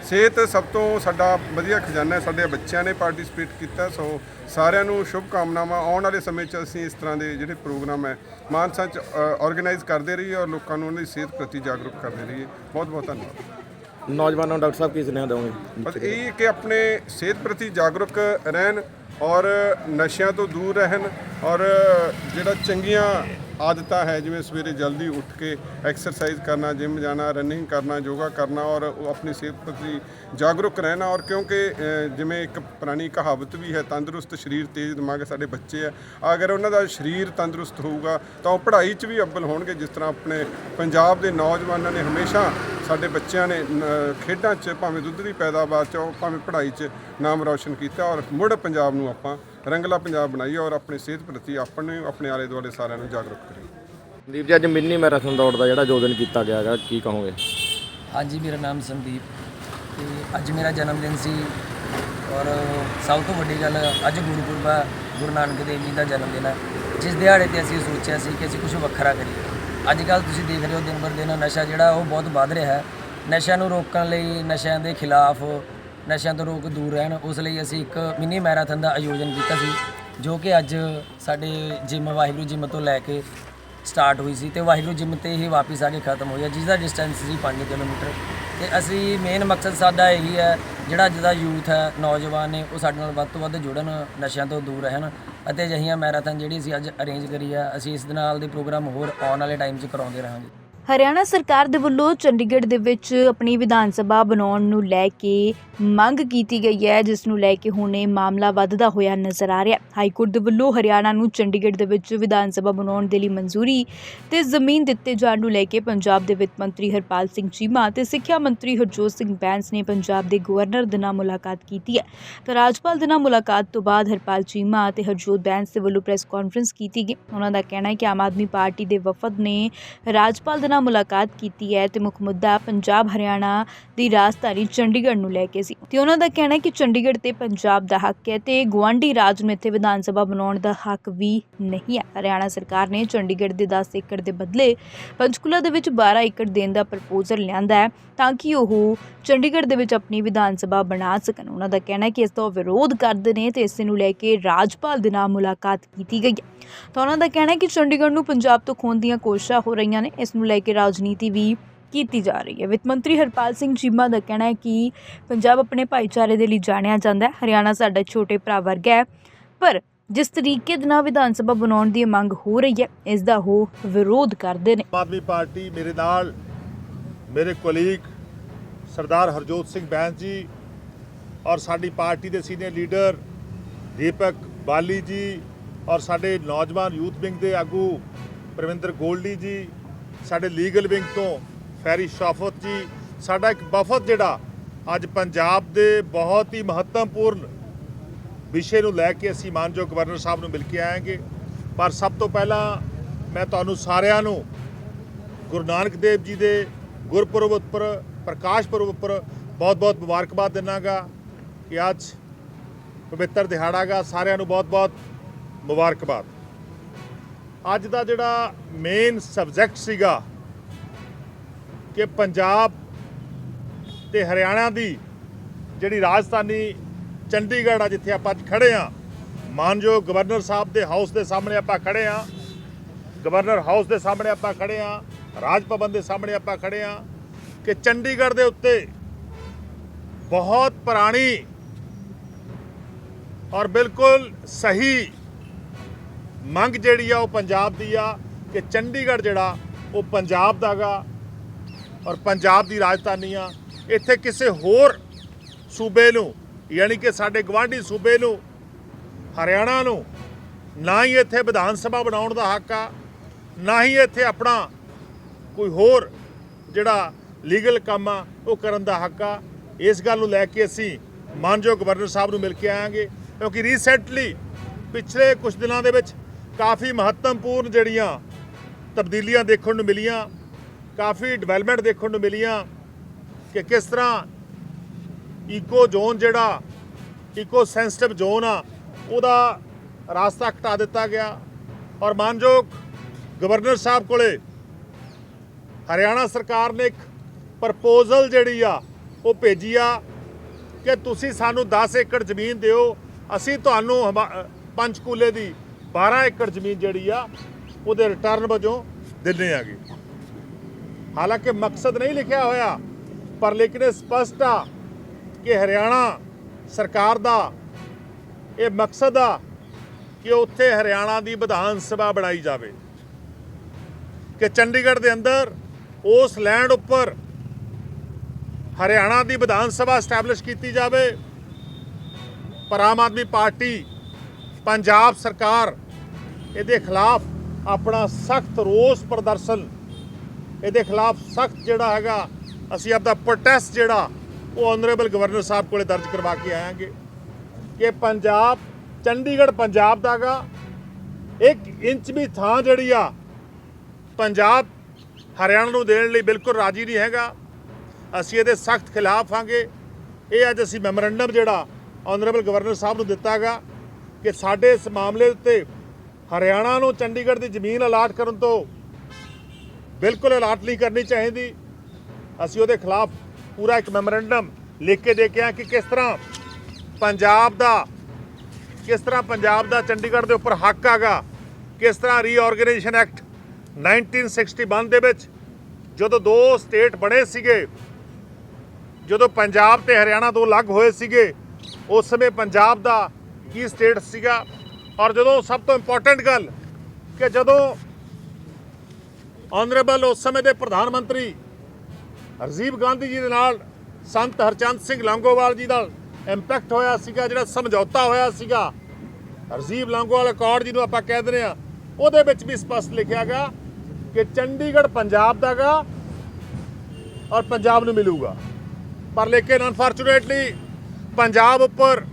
ਸਿਹਤ ਸਭ ਤੋਂ ਸਾਡਾ ਵਧੀਆ ਖਜ਼ਾਨਾ ਹੈ, ਸਾਡੇ ਬੱਚਿਆਂ ਨੇ ਪਾਰਟਿਸਿਪੇਟ ਕੀਤਾ। ਸੋ ਸਾਰਿਆਂ ਨੂੰ ਸ਼ੁਭ ਕਾਮਨਾਵਾਂ ਆਉਣ ਵਾਲੇ ਸਮੇਂ 'ਚ ਅਸੀਂ ਇਸ ਤਰ੍ਹਾਂ ਦੇ ਜਿਹੜੇ ਪ੍ਰੋਗਰਾਮ ਹੈ, ਮਾਨਸਾ 'ਚ ਆਰਗੇਨਾਈਜ਼ ਕਰਦੇ ਰਹੇ ਰਹੀਏ ਔਰ ਲੋਕਾਂ ਨੂੰ ਉਹਨਾਂ ਦੀ ਸਿਹਤ ਪ੍ਰਤੀ ਜਾਗਰੂਕ ਕਰਦੇ ਰਹੀਏ ਬਹੁਤ ਬਹੁਤ ਧੰਨਵਾਦ। ਨੌਜਵਾਨਾਂ ਨੂੰ ਡਾਕਟਰ ਸਾਹਿਬ ਕੀ ਸੁਨੇਹਾ ਬਸ ਦੇਵੋਗੇ ਇਹ ਕਿ ਆਪਣੇ ਸਿਹਤ ਪ੍ਰਤੀ ਜਾਗਰੂਕ ਰਹਿਣ ਔਰ ਨਸ਼ਿਆਂ ਤੋਂ ਦੂਰ ਰਹਿਣ ਔਰ ਜਿਹੜਾ ਚੰਗੀਆਂ ਆਦਤਾਂ ਹੈ, ਜਿਵੇਂ ਸਵੇਰੇ ਜਲਦੀ ਉੱਠ ਕੇ ਐਕਸਰਸਾਈਜ਼ ਕਰਨਾ ਜਿਮ ਜਾਣਾ ਰਨਿੰਗ ਕਰਨਾ ਯੋਗਾ ਕਰਨਾ ਔਰ ਉਹ ਆਪਣੀ ਸਿਹਤ ਪ੍ਰਤੀ ਜਾਗਰੂਕ ਰਹਿਣਾ ਔਰ ਕਿਉਂਕਿ ਜਿਵੇਂ ਇੱਕ ਪੁਰਾਣੀ ਕਹਾਵਤ ਵੀ ਹੈ, ਤੰਦਰੁਸਤ ਸਰੀਰ ਤੇਜ਼ ਦਿਮਾਗ ਸਾਡੇ ਬੱਚੇ ਆ। ਅਗਰ ਉਹਨਾਂ ਦਾ ਸਰੀਰ ਤੰਦਰੁਸਤ ਹੋਊਗਾ, ਤਾਂ ਉਹ ਪੜ੍ਹਾਈ 'ਚ ਵੀ ਅੱਵਲ ਹੋਣਗੇ, ਜਿਸ ਤਰ੍ਹਾਂ ਆਪਣੇ ਪੰਜਾਬ ਦੇ ਨੌਜਵਾਨਾਂ ਨੇ ਹਮੇਸ਼ਾ ਸਾਡੇ ਬੱਚਿਆਂ ਨੇ ਖੇਡਾਂ 'ਚ ਭਾਵੇਂ ਦੁੱਧ ਦੀ ਪੈਦਾਵਾਰ 'ਚ ਉਹ ਭਾਵੇਂ ਪੜ੍ਹਾਈ 'ਚ ਨਾਮ ਰੌਸ਼ਨ ਕੀਤਾ ਔਰ ਮੁੜ ਪੰਜਾਬ ਨੂੰ ਆਪਾਂ ਰੰਗਲਾ ਪੰਜਾਬ ਬਣਾਈਏ ਔਰ ਆਪਣੀ ਸਿਹਤ ਪ੍ਰਤੀ ਆਪਣੇ ਆਪਣੇ ਆਲੇ ਦੁਆਲੇ ਸਾਰਿਆਂ ਨੂੰ ਜਾਗਰੂਕ ਕਰੀਏ ਸੰਦੀਪ ਜੀ ਅੱਜ ਮਿੰਨੀ ਮੈਰਾਥਨ ਦੌੜ ਦਾ ਜਿਹੜਾ ਆਯੋਜਨ ਕੀਤਾ ਗਿਆ ਹੈਗਾ ਕੀ ਕਹੋਗੇ? ਹਾਂਜੀ ਮੇਰਾ ਨਾਮ ਸੰਦੀਪ ਤੇ ਅੱਜ ਮੇਰਾ ਜਨਮ ਦਿਨ ਸੀ ਔਰ ਸਭ ਤੋਂ ਵੱਡੀ ਗੱਲ ਅੱਜ ਗੁਰਪੁਰਬ ਹੈ ਗੁਰੂ ਨਾਨਕ ਦੇਵ ਜੀ ਦਾ ਜਨਮ ਦਿਨ ਹੈ। ਜਿਸ ਦਿਹਾੜੇ ਤੇ ਅਸੀਂ ਸੋਚਿਆ ਸੀ ਕਿ ਅਸੀਂ ਕੁਝ ਵੱਖਰਾ ਕਰੀਏ। ਅੱਜ ਕੱਲ ਤੁਸੀਂ ਦੇਖ ਰਹੇ ਹੋ ਦਿਨ ਬਰ ਦਿਨ ਨਸ਼ਾ ਜਿਹੜਾ ਉਹ ਬਹੁਤ ਵੱਧ ਰਿਹਾ ਹੈ। ਨਸ਼ਿਆਂ ਨੂੰ ਰੋਕਣ ਲਈ ਨਸ਼ਿਆਂ ਦੇ ਖਿਲਾਫ ਨਸ਼ਿਆਂ ਤੋਂ ਲੋਕ ਦੂਰ ਰਹਿਣ, ਉਸ ਲਈ ਅਸੀਂ ਇੱਕ ਮਿੰਨੀ ਮੈਰਾਥਨ ਦਾ ਆਯੋਜਨ ਕੀਤਾ ਸੀ, ਜੋ ਕਿ ਅੱਜ ਸਾਡੇ ਜਿਮ, ਵਾਹਿਗੁਰੂ ਜਿਮ ਤੋਂ ਲੈ ਕੇ ਸਟਾਰਟ ਹੋਈ ਸੀ ਤੇ ਵਾਹਿਗੁਰੂ ਜਿਮ ਤੇ ਹੀ ਵਾਪਸ ਆ ਕੇ ਖਤਮ ਹੋਈ ਹੈ, ਜਿਸ ਦਾ ਡਿਸਟੈਂਸ ਸੀ 5 ਕਿਲੋਮੀਟਰ। ਤੇ ਅਸੀਂ ਮੇਨ ਮਕਸਦ ਸਾਡਾ ਇਹੀ ਹੈ, ਜਿਹੜਾ ਜਿਹਦਾ ਯੂਥ ਹੈ, ਨੌਜਵਾਨ ਨੇ, ਉਹ ਸਾਡੇ ਨਾਲ ਵੱਧ ਤੋਂ ਵੱਧ ਜੁੜਨ, ਨਸ਼ਿਆਂ ਤੋਂ ਦੂਰ ਰਹਿਣ ਅਤੇ ਅਜਿਹੀਆਂ ਮੈਰਾਥਨ ਜਿਹੜੀ ਅਸੀਂ ਅੱਜ ਅਰੇਂਜ ਕਰੀ ਆ ਅਸੀਂ ਇਸ ਦੇ ਨਾਲ ਦੇ ਪ੍ਰੋਗਰਾਮ ਹੋਰ ਆਉਣ ਵਾਲੇ ਟਾਈਮ 'ਚ ਕਰਾਉਂਦੇ ਰਹਾਂਗੇ। ਹਰਿਆਣਾ ਸਰਕਾਰ ਦੇ ਵੱਲੋਂ ਚੰਡੀਗੜ੍ਹ ਦੇ ਵਿੱਚ ਆਪਣੀ ਵਿਧਾਨ ਸਭਾ ਬਣਾਉਣ ਨੂੰ ਲੈ ਕੇ ਮੰਗ ਕੀਤੀ ਗਈ ਹੈ, ਜਿਸ ਨੂੰ ਲੈ ਕੇ ਹੁਣ ਇਹ ਮਾਮਲਾ ਵੱਧਦਾ ਹੋਇਆ ਨਜ਼ਰ ਆ ਰਿਹਾ ਹੈ। ਹਾਈ ਕੋਰਟ ਦੇ ਵੱਲੋਂ ਹਰਿਆਣਾ ਨੂੰ ਚੰਡੀਗੜ੍ਹ ਦੇ ਵਿੱਚ ਵਿਧਾਨ ਸਭਾ ਬਣਾਉਣ ਦੇ ਲਈ ਮਨਜ਼ੂਰੀ ਤੇ ਜ਼ਮੀਨ ਦਿੱਤੇ ਜਾਣ ਨੂੰ ਲੈ ਕੇ ਪੰਜਾਬ ਦੇ ਵਿੱਤ ਮੰਤਰੀ ਹਰਪਾਲ ਸਿੰਘ ਚੀਮਾ ਤੇ ਸਿੱਖਿਆ ਮੰਤਰੀ ਹਰਜੋਤ ਸਿੰਘ ਬੈਂਸ ਨੇ ਪੰਜਾਬ ਦੇ ਗਵਰਨਰ ਦੇ ਨਾਲ ਮੁਲਾਕਾਤ ਕੀਤੀ ਹੈ। ਤਾਂ ਰਾਜਪਾਲ ਦੇ ਨਾਲ ਮੁਲਾਕਾਤ ਤੋਂ ਬਾਅਦ ਹਰਪਾਲ ਚੀਮਾ ਤੇ ਹਰਜੋਤ ਬੈਂਸ ਦੇ ਵੱਲੋਂ ਪ੍ਰੈਸ ਕਾਨਫਰੰਸ ਕੀਤੀ ਗਈ। ਉਹਨਾਂ ਦਾ ਕਹਿਣਾ ਹੈ ਕਿ ਆਮ ਆਦਮੀ ਪਾਰਟੀ ਦੇ ਵਫਦ ਨੇ ਰਾਜਪਾਲ ਦੇ ਨਾਲ ਮੁਲਾਕਾਤ ਕੀਤੀ ਹੈ ਤੇ ਮੁੱਖ ਮੁੱਦਾ ਪੰਜਾਬ ਹਰਿਆਣਾ ਦੀ ਰਾਜਧਾਨੀ ਚੰਡੀਗੜ੍ਹ ਨੂੰ ਲੈ ਕੇ ਸੀ। ਤੇ ਉਹਨਾਂ ਦਾ ਕਹਿਣਾ ਹੈ ਕਿ ਚੰਡੀਗੜ੍ਹ ਤੇ ਪੰਜਾਬ ਦਾ ਹੱਕ ਹੈ ਤੇ ਗਵਾਂਢੀ ਰਾਜ ਨੂੰ ਇੱਥੇ ਵਿਧਾਨ ਸਭਾ ਬਣਾਉਣ ਦਾ ਹੱਕ ਵੀ ਨਹੀਂ ਹੈ। ਹਰਿਆਣਾ ਸਰਕਾਰ ਨੇ ਚੰਡੀਗੜ੍ਹ ਦੇ 10 ਏਕੜ ਦੇ ਬਦਲੇ ਪੰਚਕੂਲਾ ਦੇ ਵਿੱਚ 12 ਏਕੜ ਦੇਣ ਦਾ ਪ੍ਰਪੋਜ਼ਲ ਲਿਆਂਦਾ ਹੈ ਤਾਂ ਕਿ ਉਹ ਚੰਡੀਗੜ੍ਹ ਦੇ ਵਿੱਚ ਆਪਣੀ ਵਿਧਾਨ ਸਭਾ ਬਣਾ ਸਕਣ। ਉਹਨਾਂ ਦਾ ਕਹਿਣਾ ਹੈ ਕਿ ਇਸ ਦਾ ਵਿਰੋਧ ਕਰਦੇ ਨੇ ਤੇ ਇਸ ਨੂੰ ਲੈ ਕੇ ਰਾਜਪਾਲ ਦੇ ਨਾਲ ਮੁਲਾਕਾਤ ਕੀਤੀ ਗਈ ਹੈ। ਤਾਂ ਉਹਨਾਂ ਦਾ ਕਹਿਣਾ ਹੈ ਕਿ ਚੰਡੀਗੜ੍ਹ ਨੂੰ ਪੰਜਾਬ ਤੋਂ ਖੋਣ ਦੀਆਂ ਕੋਸ਼ਿਸ਼ਾਂ ਹੋ ਰਹੀਆਂ ਨੇ। ਇਸ ਨੂੰ ਲੈ ਕੇ ਰਾਜਨੀਤੀ ਵੀ ਕੀਤੀ ਜਾ ਰਹੀ ਹੈ। ਵਿੱਤ ਮੰਤਰੀ ਹਰਪਾਲ ਸਿੰਘ ਚੀਮਾ ਦਾ ਕਹਿਣਾ ਹੈ ਕਿ ਪੰਜਾਬ ਆਪਣੇ ਭਾਈਚਾਰੇ ਦੇ ਲਈ ਜਾਣਿਆ ਜਾਂਦਾ ਹੈ। ਹਰਿਆਣਾ ਸਾਡਾ ਛੋਟੇ ਭਰਾ ਵਰਗਾ ਹੈ, ਪਰ ਜਿਸ ਤਰੀਕੇ ਦੇ ਨਾਲ ਵਿਧਾਨ ਸਭਾ ਬਣਾਉਣ ਦੀ ਮੰਗ ਹੋ ਰਹੀ ਹੈ, ਇਸ ਦਾ ਉਹ ਵਿਰੋਧ ਕਰਦੇ ਨੇ। ਆਦਮੀ ਪਾਰਟੀ ਮੇਰੇ ਨਾਲ ਮੇਰੇ ਕੋਲੀਗ ਸਰਦਾਰ ਹਰਜੋਤ ਸਿੰਘ ਬੈਂਸ ਜੀ ਔਰ ਸਾਡੀ ਪਾਰਟੀ ਦੇ ਸੀਨੀਅਰ ਲੀਡਰ ਦੀਪਕ ਬਾਲੀ ਜੀ ਔਰ ਸਾਡੇ ਨੌਜਵਾਨ ਯੂਥ ਵਿੰਗ ਦੇ ਆਗੂ ਪ੍ਰਵਿੰਦਰ ਗੋਲਡੀ ਜੀ ਸਾਡੇ ਲੀਗਲ ਵਿੰਗ ਤੋਂ ਫੈਰੀ ਸ਼ਾਫਤ ਜੀ, ਸਾਡਾ ਇੱਕ ਵਫਦ ਜਿਹੜਾ ਅੱਜ ਪੰਜਾਬ ਦੇ ਬਹੁਤ ਹੀ ਮਹੱਤਵਪੂਰਨ ਵਿਸ਼ੇ ਨੂੰ ਲੈ ਕੇ ਅਸੀਂ ਮਾਨਯੋਗ ਗਵਰਨਰ ਸਾਹਿਬ ਨੂੰ ਮਿਲ ਕੇ ਆਏਗੇ ਪਰ ਸਭ ਤੋਂ ਪਹਿਲਾਂ ਮੈਂ ਤੁਹਾਨੂੰ ਸਾਰਿਆਂ ਨੂੰ ਗੁਰੂ ਨਾਨਕ ਦੇਵ ਜੀ ਦੇ ਗੁਰਪੁਰਬ ਉੱਪਰ, ਪ੍ਰਕਾਸ਼ ਪੁਰਬ ਉੱਪਰ ਬਹੁਤ-ਬਹੁਤ ਮੁਬਾਰਕਬਾਦ ਦਿੰਨਾਗਾ ਕਿ ਅੱਜ ਪਵਿੱਤਰ ਦਿਹਾੜਾ ਗਾ ਸਾਰਿਆਂ ਨੂੰ ਬਹੁਤ-ਬਹੁਤ ਮੁਬਾਰਕਬਾਦ। ਅੱਜ ਦਾ ਜਿਹੜਾ ਮੇਨ ਸਬਜੈਕਟ ਸੀਗਾ ਕਿ ਪੰਜਾਬ ਤੇ ਹਰਿਆਣਾ ਦੀ ਜਿਹੜੀ ਰਾਜਧਾਨੀ ਚੰਡੀਗੜ੍ਹ ਆ ਜਿੱਥੇ ਆਪਾਂ ਅੱਜ ਖੜੇ ਆ, ਮਾਨਯੋਗ ਗਵਰਨਰ ਸਾਹਿਬ ਦੇ ਹਾਊਸ ਦੇ ਸਾਹਮਣੇ ਆਪਾਂ ਖੜੇ ਆ ਗਵਰਨਰ ਹਾਊਸ ਦੇ ਸਾਹਮਣੇ ਆਪਾਂ ਖੜੇ ਆ, ਰਾਜ ਭਵਨ ਦੇ ਸਾਹਮਣੇ ਆਪਾਂ ਖੜੇ ਆ ਕਿ ਚੰਡੀਗੜ੍ਹ ਦੇ ਉੱਤੇ ਬਹੁਤ ਪੁਰਾਣੀ ਔਰ ਬਿਲਕੁਲ ਸਹੀ ਮੰਗ ਜਿਹੜੀ ਆ ਉਹ ਪੰਜਾਬ ਦੀ ਆ ਕਿ ਚੰਡੀਗੜ੍ਹ ਜਿਹੜਾ ਉਹ ਪੰਜਾਬ ਦਾਗਾ ਔਰ ਪੰਜਾਬ ਦੀ ਰਾਜਧਾਨੀ ਆ। ਇੱਥੇ ਕਿਸੇ ਹੋਰ ਸੂਬੇ ਨੂੰ, ਯਾਨੀ ਕਿ ਸਾਡੇ ਗਵਾਂਢੀ ਸੂਬੇ ਨੂੰ, ਹਰਿਆਣਾ ਨੂੰ, ਨਾ ਹੀ ਇੱਥੇ ਵਿਧਾਨ ਸਭਾ ਬਣਾਉਣ ਦਾ ਹੱਕ ਆ, ਨਾ ਹੀ ਇੱਥੇ ਆਪਣਾ ਕੋਈ ਹੋਰ ਜਿਹੜਾ ਲੀਗਲ ਕੰਮ ਆ, ਉਹ ਕਰਨ ਦਾ ਹੱਕ ਆ। ਇਸ ਗੱਲ ਨੂੰ ਲੈ ਕੇ ਅਸੀਂ ਮਾਨਯੋਗ ਗਵਰਨਰ ਸਾਹਿਬ ਨੂੰ ਮਿਲ ਕੇ ਆਵਾਂਗੇ ਕਿਉਂਕਿ ਰੀਸੈਂਟਲੀ ਪਿਛਲੇ ਕੁਝ ਦਿਨਾਂ ਦੇ ਵਿੱਚ ਕਾਫੀ ਮਹੱਤਵਪੂਰਨ ਜਿਹੜੀਆਂ ਤਬਦੀਲੀਆਂ ਦੇਖਣ ਨੂੰ ਮਿਲੀਆਂ, ਕਾਫੀ ਡਿਵੈਲਪਮੈਂਟ ਦੇਖਣ ਨੂੰ ਮਿਲੀਆਂ ਕਿ ਕਿਸ ਤਰ੍ਹਾਂ ਈਕੋ ਜ਼ੋਨ ਜਿਹੜਾ ਈਕੋ ਸੈਂਸਿਟਿਵ ਜ਼ੋਨ ਆ, ਉਹਦਾ ਰਾਸਤਾ ਘਟਾ ਦਿੱਤਾ ਗਿਆ। ਔਰ ਮਾਨਯੋਗ ਗਵਰਨਰ ਸਾਹਿਬ ਕੋਲੇ ਹਰਿਆਣਾ ਸਰਕਾਰ ਨੇ ਇੱਕ ਪ੍ਰਪੋਜ਼ਲ ਜਿਹੜੀ ਆ, ਉਹ ਭੇਜੀ ਆ ਕਿ ਤੁਸੀਂ ਸਾਨੂੰ 10 ਏਕੜ ਜ਼ਮੀਨ ਦਿਓ, ਅਸੀਂ ਤੁਹਾਨੂੰ ਹਮਾ- ਪੰਚਕੂਲੇ ਦੀ 12 ਏਕੜ ਜ਼ਮੀਨ ਜਿਹੜੀ ਆ, ਉਹਦੇ ਰਿਟਰਨ ਵਜੋਂ ਦਿੰਦੇ ਆਗੇ ਹਾਲਾਂਕਿ ਮਕਸਦ ਨਹੀਂ ਲਿਖਿਆ ਹੋਇਆ, ਪਰ ਲੇਕਿਨ ਇਹ ਸਪਸ਼ਟ ਆ ਕਿ ਹਰਿਆਣਾ ਸਰਕਾਰ ਦਾ ਇਹ ਮਕਸਦ ਆ ਕਿ ਉੱਥੇ ਹਰਿਆਣਾ ਦੀ ਵਿਧਾਨ ਸਭਾ ਬਣਾਈ ਜਾਵੇ। ਕਿ ਚੰਡੀਗੜ੍ਹ ਦੇ ਅੰਦਰ ਉਸ ਲੈਂਡ ਉੱਪਰ ਹਰਿਆਣਾ ਦੀ ਵਿਧਾਨ ਸਭਾ ਸਟੈਬਲਿਸ਼ ਕੀਤੀ ਜਾਵੇ। ਪਰ ਆਮ ਆਦਮੀ ਪਾਰਟੀ, ਪੰਜਾਬ ਸਰਕਾਰ ਇਹਦੇ ਖਿਲਾਫ ਆਪਣਾ ਸਖਤ ਰੋਸ ਪ੍ਰਦਰਸ਼ਨ, ਇਹਦੇ ਖਿਲਾਫ ਸਖਤ ਜਿਹੜਾ ਹੈਗਾ, ਅਸੀਂ ਆਪਦਾ ਪ੍ਰੋਟੈਸਟ ਜਿਹੜਾ, ਉਹ ਆਨਰੇਬਲ ਗਵਰਨਰ ਸਾਹਿਬ ਕੋਲੇ ਦਰਜ ਕਰਵਾ ਕੇ ਆਵਾਂਗੇ ਕਿ ਪੰਜਾਬ, ਚੰਡੀਗੜ੍ਹ ਪੰਜਾਬ ਦਾਗਾ ਇੱਕ ਇੰਚ ਵੀ ਥਾਂ ਜਿਹੜੀ ਆ, ਪੰਜਾਬ ਹਰਿਆਣਾ ਨੂੰ ਦੇਣ ਲਈ ਬਿਲਕੁਲ ਰਾਜੀ ਨਹੀਂ ਹੈਗਾ। ਅਸੀਂ ਇਹਦੇ ਸਖਤ ਖਿਲਾਫ ਆਂਗੇ। ਇਹ ਅੱਜ ਅਸੀਂ ਮੈਮੋਰੰਡਮ ਜਿਹੜਾ ਆਨਰੇਬਲ ਗਵਰਨਰ ਸਾਹਿਬ ਨੂੰ ਦਿੱਤਾਗਾ ਕਿ ਸਾਡੇ ਇਸ ਮਾਮਲੇ ਉੱਤੇ ਹਰਿਆਣਾ ਨੂੰ ਚੰਡੀਗੜ੍ਹ ਦੀ ਜ਼ਮੀਨ ਅਲਾਟ ਕਰਨ ਤੋਂ ਬਿਲਕੁਲ ਅਲਾਟ ਨਹੀਂ ਕਰਨੀ ਚਾਹੀਦੀ। ਅਸੀਂ ਉਹਦੇ ਖਿਲਾਫ ਪੂਰਾ ਇੱਕ ਮੈਮੋਰੈਂਡਮ ਲਿਖ ਕੇ ਦੇ ਕੇ ਆ ਕਿ ਕਿਸ ਤਰ੍ਹਾਂ ਪੰਜਾਬ ਦਾ, ਕਿਸ ਤਰ੍ਹਾਂ ਪੰਜਾਬ ਦਾ ਚੰਡੀਗੜ੍ਹ ਦੇ ਉੱਪਰ ਹੱਕ ਆਗਾ ਕਿਸ ਤਰ੍ਹਾਂ ਰੀਆਰਗੇਨਾਈਜੇਸ਼ਨ ਐਕਟ 1961 ਦੇ ਵਿੱਚ ਜਦੋਂ ਦੋ ਸਟੇਟ ਬਣੇ ਸੀਗੇ, ਜਦੋਂ ਪੰਜਾਬ ਤੇ ਹਰਿਆਣਾ ਦੋ ਅਲੱਗ ਹੋਏ ਸੀਗੇ, ਉਸ ਸਮੇਂ ਪੰਜਾਬ ਦਾ ਕੀ ਸਟੇਟ ਸੀਗਾ ਔਰ ਜਦੋਂ ਸਭ ਤੋਂ ਇੰਪੋਰਟੈਂਟ ਗੱਲ ਕਿ ਜਦੋਂ ਆਨਰੇਬਲ ਉਸ ਸਮੇਂ ਦੇ ਪ੍ਰਧਾਨ ਮੰਤਰੀ ਰਾਜੀਵ ਗਾਂਧੀ ਜੀ ਦੇ ਨਾਲ ਸੰਤ ਹਰਚੰਦ ਸਿੰਘ ਲੰਗੋਵਾਲ ਜੀ ਦਾ ਇੰਪੈਕਟ ਹੋਇਆ ਸੀਗਾ, ਜਿਹੜਾ ਸਮਝੌਤਾ ਹੋਇਆ ਸੀਗਾ ਰਾਜੀਵ ਲੰਗੋਵਾਲ ਅਕੋਰਡ ਜਿਹਨੂੰ ਆਪਾਂ ਕਹਿ ਦਿੰਦੇ ਆ ਉਹਦੇ ਵਿੱਚ ਵੀ ਸਪਸ਼ਟ ਲਿਖਿਆ ਗਿਆ ਕਿ ਚੰਡੀਗੜ੍ਹ ਪੰਜਾਬ ਦਾਗਾ ਔਰ ਪੰਜਾਬ ਨੂੰ ਮਿਲੂਗਾ। ਪਰ ਲੇਕਿਨ ਅਨਫੋਰਚੂਨੇਟਲੀ ਪੰਜਾਬ ਉੱਪਰ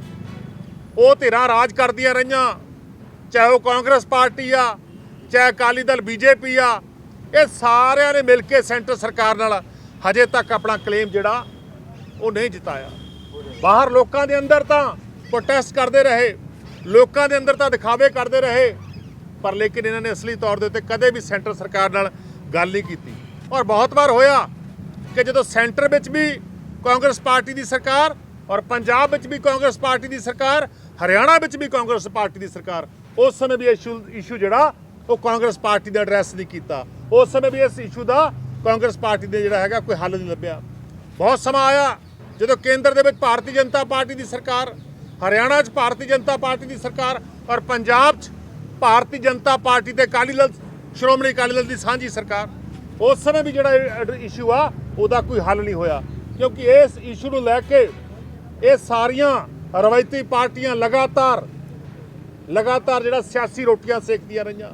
ਉਹ ਧਿਰਾਂ ਰਾਜ ਕਰਦੀਆਂ ਰਹੀਆਂ। ਚਾਹੇ ਉਹ ਕਾਂਗਰਸ ਪਾਰਟੀ ਆ, ਚਾਹੇ ਅਕਾਲੀ ਦਲ ਬੀਜੇਪੀ ਆ, ਇਹ ਸਾਰਿਆਂ ਨੇ ਮਿਲ ਕੇ ਸੈਂਟਰ ਸਰਕਾਰ ਨਾਲ ਹਜੇ ਤੱਕ ਆਪਣਾ ਕਲੇਮ ਜਿਹੜਾ, ਉਹ ਨਹੀਂ ਜਿਤਾਇਆ। ਬਾਹਰ ਲੋਕਾਂ ਦੇ ਅੰਦਰ ਤਾਂ ਪ੍ਰੋਟੈਸਟ ਕਰਦੇ ਰਹੇ, ਲੋਕਾਂ ਦੇ ਅੰਦਰ ਤਾਂ ਦਿਖਾਵੇ ਕਰਦੇ ਰਹੇ, ਪਰ ਲੇਕਿਨ ਇਹਨਾਂ ਨੇ ਅਸਲੀ ਤੌਰ ਦੇ ਉੱਤੇ ਕਦੇ ਵੀ ਸੈਂਟਰ ਸਰਕਾਰ ਨਾਲ ਗੱਲ ਨਹੀਂ ਕੀਤੀ। ਔਰ ਬਹੁਤ ਵਾਰ ਹੋਇਆ ਕਿ ਜਦੋਂ ਸੈਂਟਰ ਵਿੱਚ ਵੀ ਕਾਂਗਰਸ ਪਾਰਟੀ ਦੀ ਸਰਕਾਰ ਔਰ ਪੰਜਾਬ ਵਿੱਚ ਵੀ ਕਾਂਗਰਸ ਪਾਰਟੀ ਦੀ ਸਰਕਾਰ, ਹਰਿਆਣਾ ਵਿੱਚ ਵੀ ਕਾਂਗਰਸ ਪਾਰਟੀ ਦੀ ਸਰਕਾਰ ਉਸ ਸਮੇਂ ਵੀ ਇਸ਼ੂ ਇਸ਼ੂ ਜਿਹੜਾ, ਉਹ ਕਾਂਗਰਸ ਪਾਰਟੀ ਦਾ ਐਡਰੈਸ ਨਹੀਂ ਕੀਤਾ। ਉਸ ਸਮੇਂ ਵੀ ਇਸ ਇਸ਼ੂ ਦਾ ਕਾਂਗਰਸ ਪਾਰਟੀ ਦੇ ਜਿਹੜਾ ਹੈਗਾ ਕੋਈ ਹੱਲ ਨਹੀਂ ਲੱਭਿਆ। ਬਹੁਤ ਸਮਾਂ ਆਇਆ, ਜਦੋਂ ਕੇਂਦਰ ਦੇ ਵਿੱਚ ਭਾਰਤੀ ਜਨਤਾ ਪਾਰਟੀ ਦੀ ਸਰਕਾਰ, ਹਰਿਆਣਾ 'ਚ ਭਾਰਤੀ ਜਨਤਾ ਪਾਰਟੀ ਦੀ ਸਰਕਾਰ ਔਰ ਪੰਜਾਬ 'ਚ ਭਾਰਤੀ ਜਨਤਾ ਪਾਰਟੀ ਤੇ ਅਕਾਲੀ ਦਲ, ਸ਼੍ਰੋਮਣੀ ਅਕਾਲੀ ਦਲ ਦੀ ਸਾਂਝੀ ਸਰਕਾਰ, ਉਸ ਸਮੇਂ ਵੀ ਜਿਹੜਾ ਇਸ਼ੂ ਆ, ਉਹਦਾ ਕੋਈ ਹੱਲ ਨਹੀਂ ਹੋਇਆ। ਕਿਉਂਕਿ ਇਸ ਇਸ਼ੂ ਨੂੰ ਲੈ ਕੇ ਇਹ ਸਾਰੀਆਂ ਰਵਾਇਤੀ ਪਾਰਟੀਆਂ ਲਗਾਤਾਰ ਲਗਾਤਾਰ ਜਿਹੜਾ ਸਿਆਸੀ ਰੋਟੀਆਂ ਸੇਕਦੀਆਂ ਰਹੀਆਂ,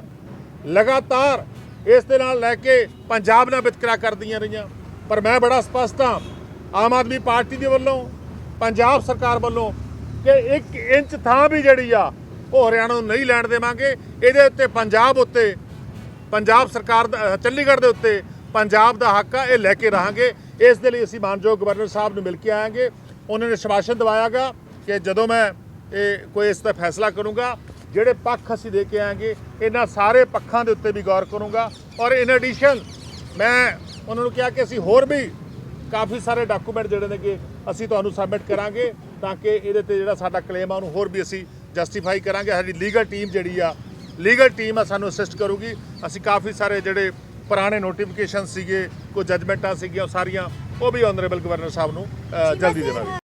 ਲਗਾਤਾਰ ਇਸ ਦੇ ਨਾਲ ਲੈ ਕੇ ਪੰਜਾਬ ਨਾਲ ਵਿਤਕਰਾ ਕਰਦੀਆਂ ਰਹੀਆਂ। ਪਰ ਮੈਂ ਬੜਾ ਸਪਸ਼ਟ ਹਾਂ, ਆਮ ਆਦਮੀ ਪਾਰਟੀ ਦੇ ਵੱਲੋਂ, ਪੰਜਾਬ ਸਰਕਾਰ ਵੱਲੋਂ ਕਿ 1 ਇੰਚ ਥਾਂ ਵੀ ਜਿਹੜੀ ਆ, ਉਹ ਹਰਿਆਣਾ ਨੂੰ ਨਹੀਂ ਲੈਣ ਦੇਵਾਂਗੇ। ਇਹਦੇ ਉੱਤੇ ਪੰਜਾਬ ਉੱਤੇ, ਪੰਜਾਬ ਸਰਕਾਰ ਦਾ ਚੰਡੀਗੜ੍ਹ ਦੇ ਉੱਤੇ ਪੰਜਾਬ ਦਾ ਹੱਕ ਆ, ਇਹ ਲੈ ਕੇ ਰਹਾਂਗੇ। ਇਸ ਦੇ ਲਈ ਅਸੀਂ ਮਾਨਯੋਗ ਗਵਰਨਰ ਸਾਹਿਬ ਨੂੰ ਮਿਲ ਕੇ ਆਵਾਂਗੇ ਉਹਨਾਂ ਨੇ ਸ਼ਵਾਸ਼ਨ ਦਵਾਇਆਗਾ ਕਿ ਜਦੋਂ ਮੈਂ ਇਹ ਕੋਈ ਇਸ ਦਾ ਫੈਸਲਾ ਕਰੂੰਗਾ। ਜਿਹੜੇ ਪੱਖ ਅਸੀਂ ਦੇ ਕੇ ਆਵਾਂਗੇ ਇਹਨਾਂ ਸਾਰੇ ਪੱਖਾਂ ਦੇ ਉੱਤੇ ਵੀ ਗੌਰ ਕਰੂੰਗਾ। ਔਰ ਇਨ ਐਡੀਸ਼ਨ ਮੈਂ ਉਹਨਾਂ ਨੂੰ ਕਿਹਾ ਕਿ ਅਸੀਂ ਹੋਰ ਵੀ ਕਾਫੀ ਸਾਰੇ ਡਾਕੂਮੈਂਟ ਜਿਹੜੇ ਨੇ ਕਿ ਅਸੀਂ ਤੁਹਾਨੂੰ ਸਬਮਿਟ ਕਰਾਂਗੇ ਤਾਂ ਕਿ ਇਹਦੇ ਤੇ ਜਿਹੜਾ ਸਾਡਾ ਕਲੇਮ ਆ ਉਹਨੂੰ ਹੋਰ ਵੀ ਅਸੀਂ ਜਸਟੀਫਾਈ ਕਰਾਂਗੇ। ਸਾਡੀ ਲੀਗਲ ਟੀਮ ਜਿਹੜੀ ਆ ਲੀਗਲ ਟੀਮ ਆ ਸਾਨੂੰ ਅਸਿਸਟ ਕਰੂਗੀ। ਅਸੀਂ ਕਾਫੀ ਸਾਰੇ ਜਿਹੜੇ ਪੁਰਾਣੇ ਨੋਟੀਫਿਕੇਸ਼ਨ ਸੀਗੇ ਕੋਈ ਜਜਮੈਂਟਾਂ ਸੀਗੀਆਂ ਉਹ ਸਾਰੀਆਂ ਉਹ ਵੀ ਆਨਰੇਬਲ ਗਵਰਨਰ ਸਾਹਿਬ ਨੂੰ ਜਲਦੀ ਦੇਵਾਂਗੇ।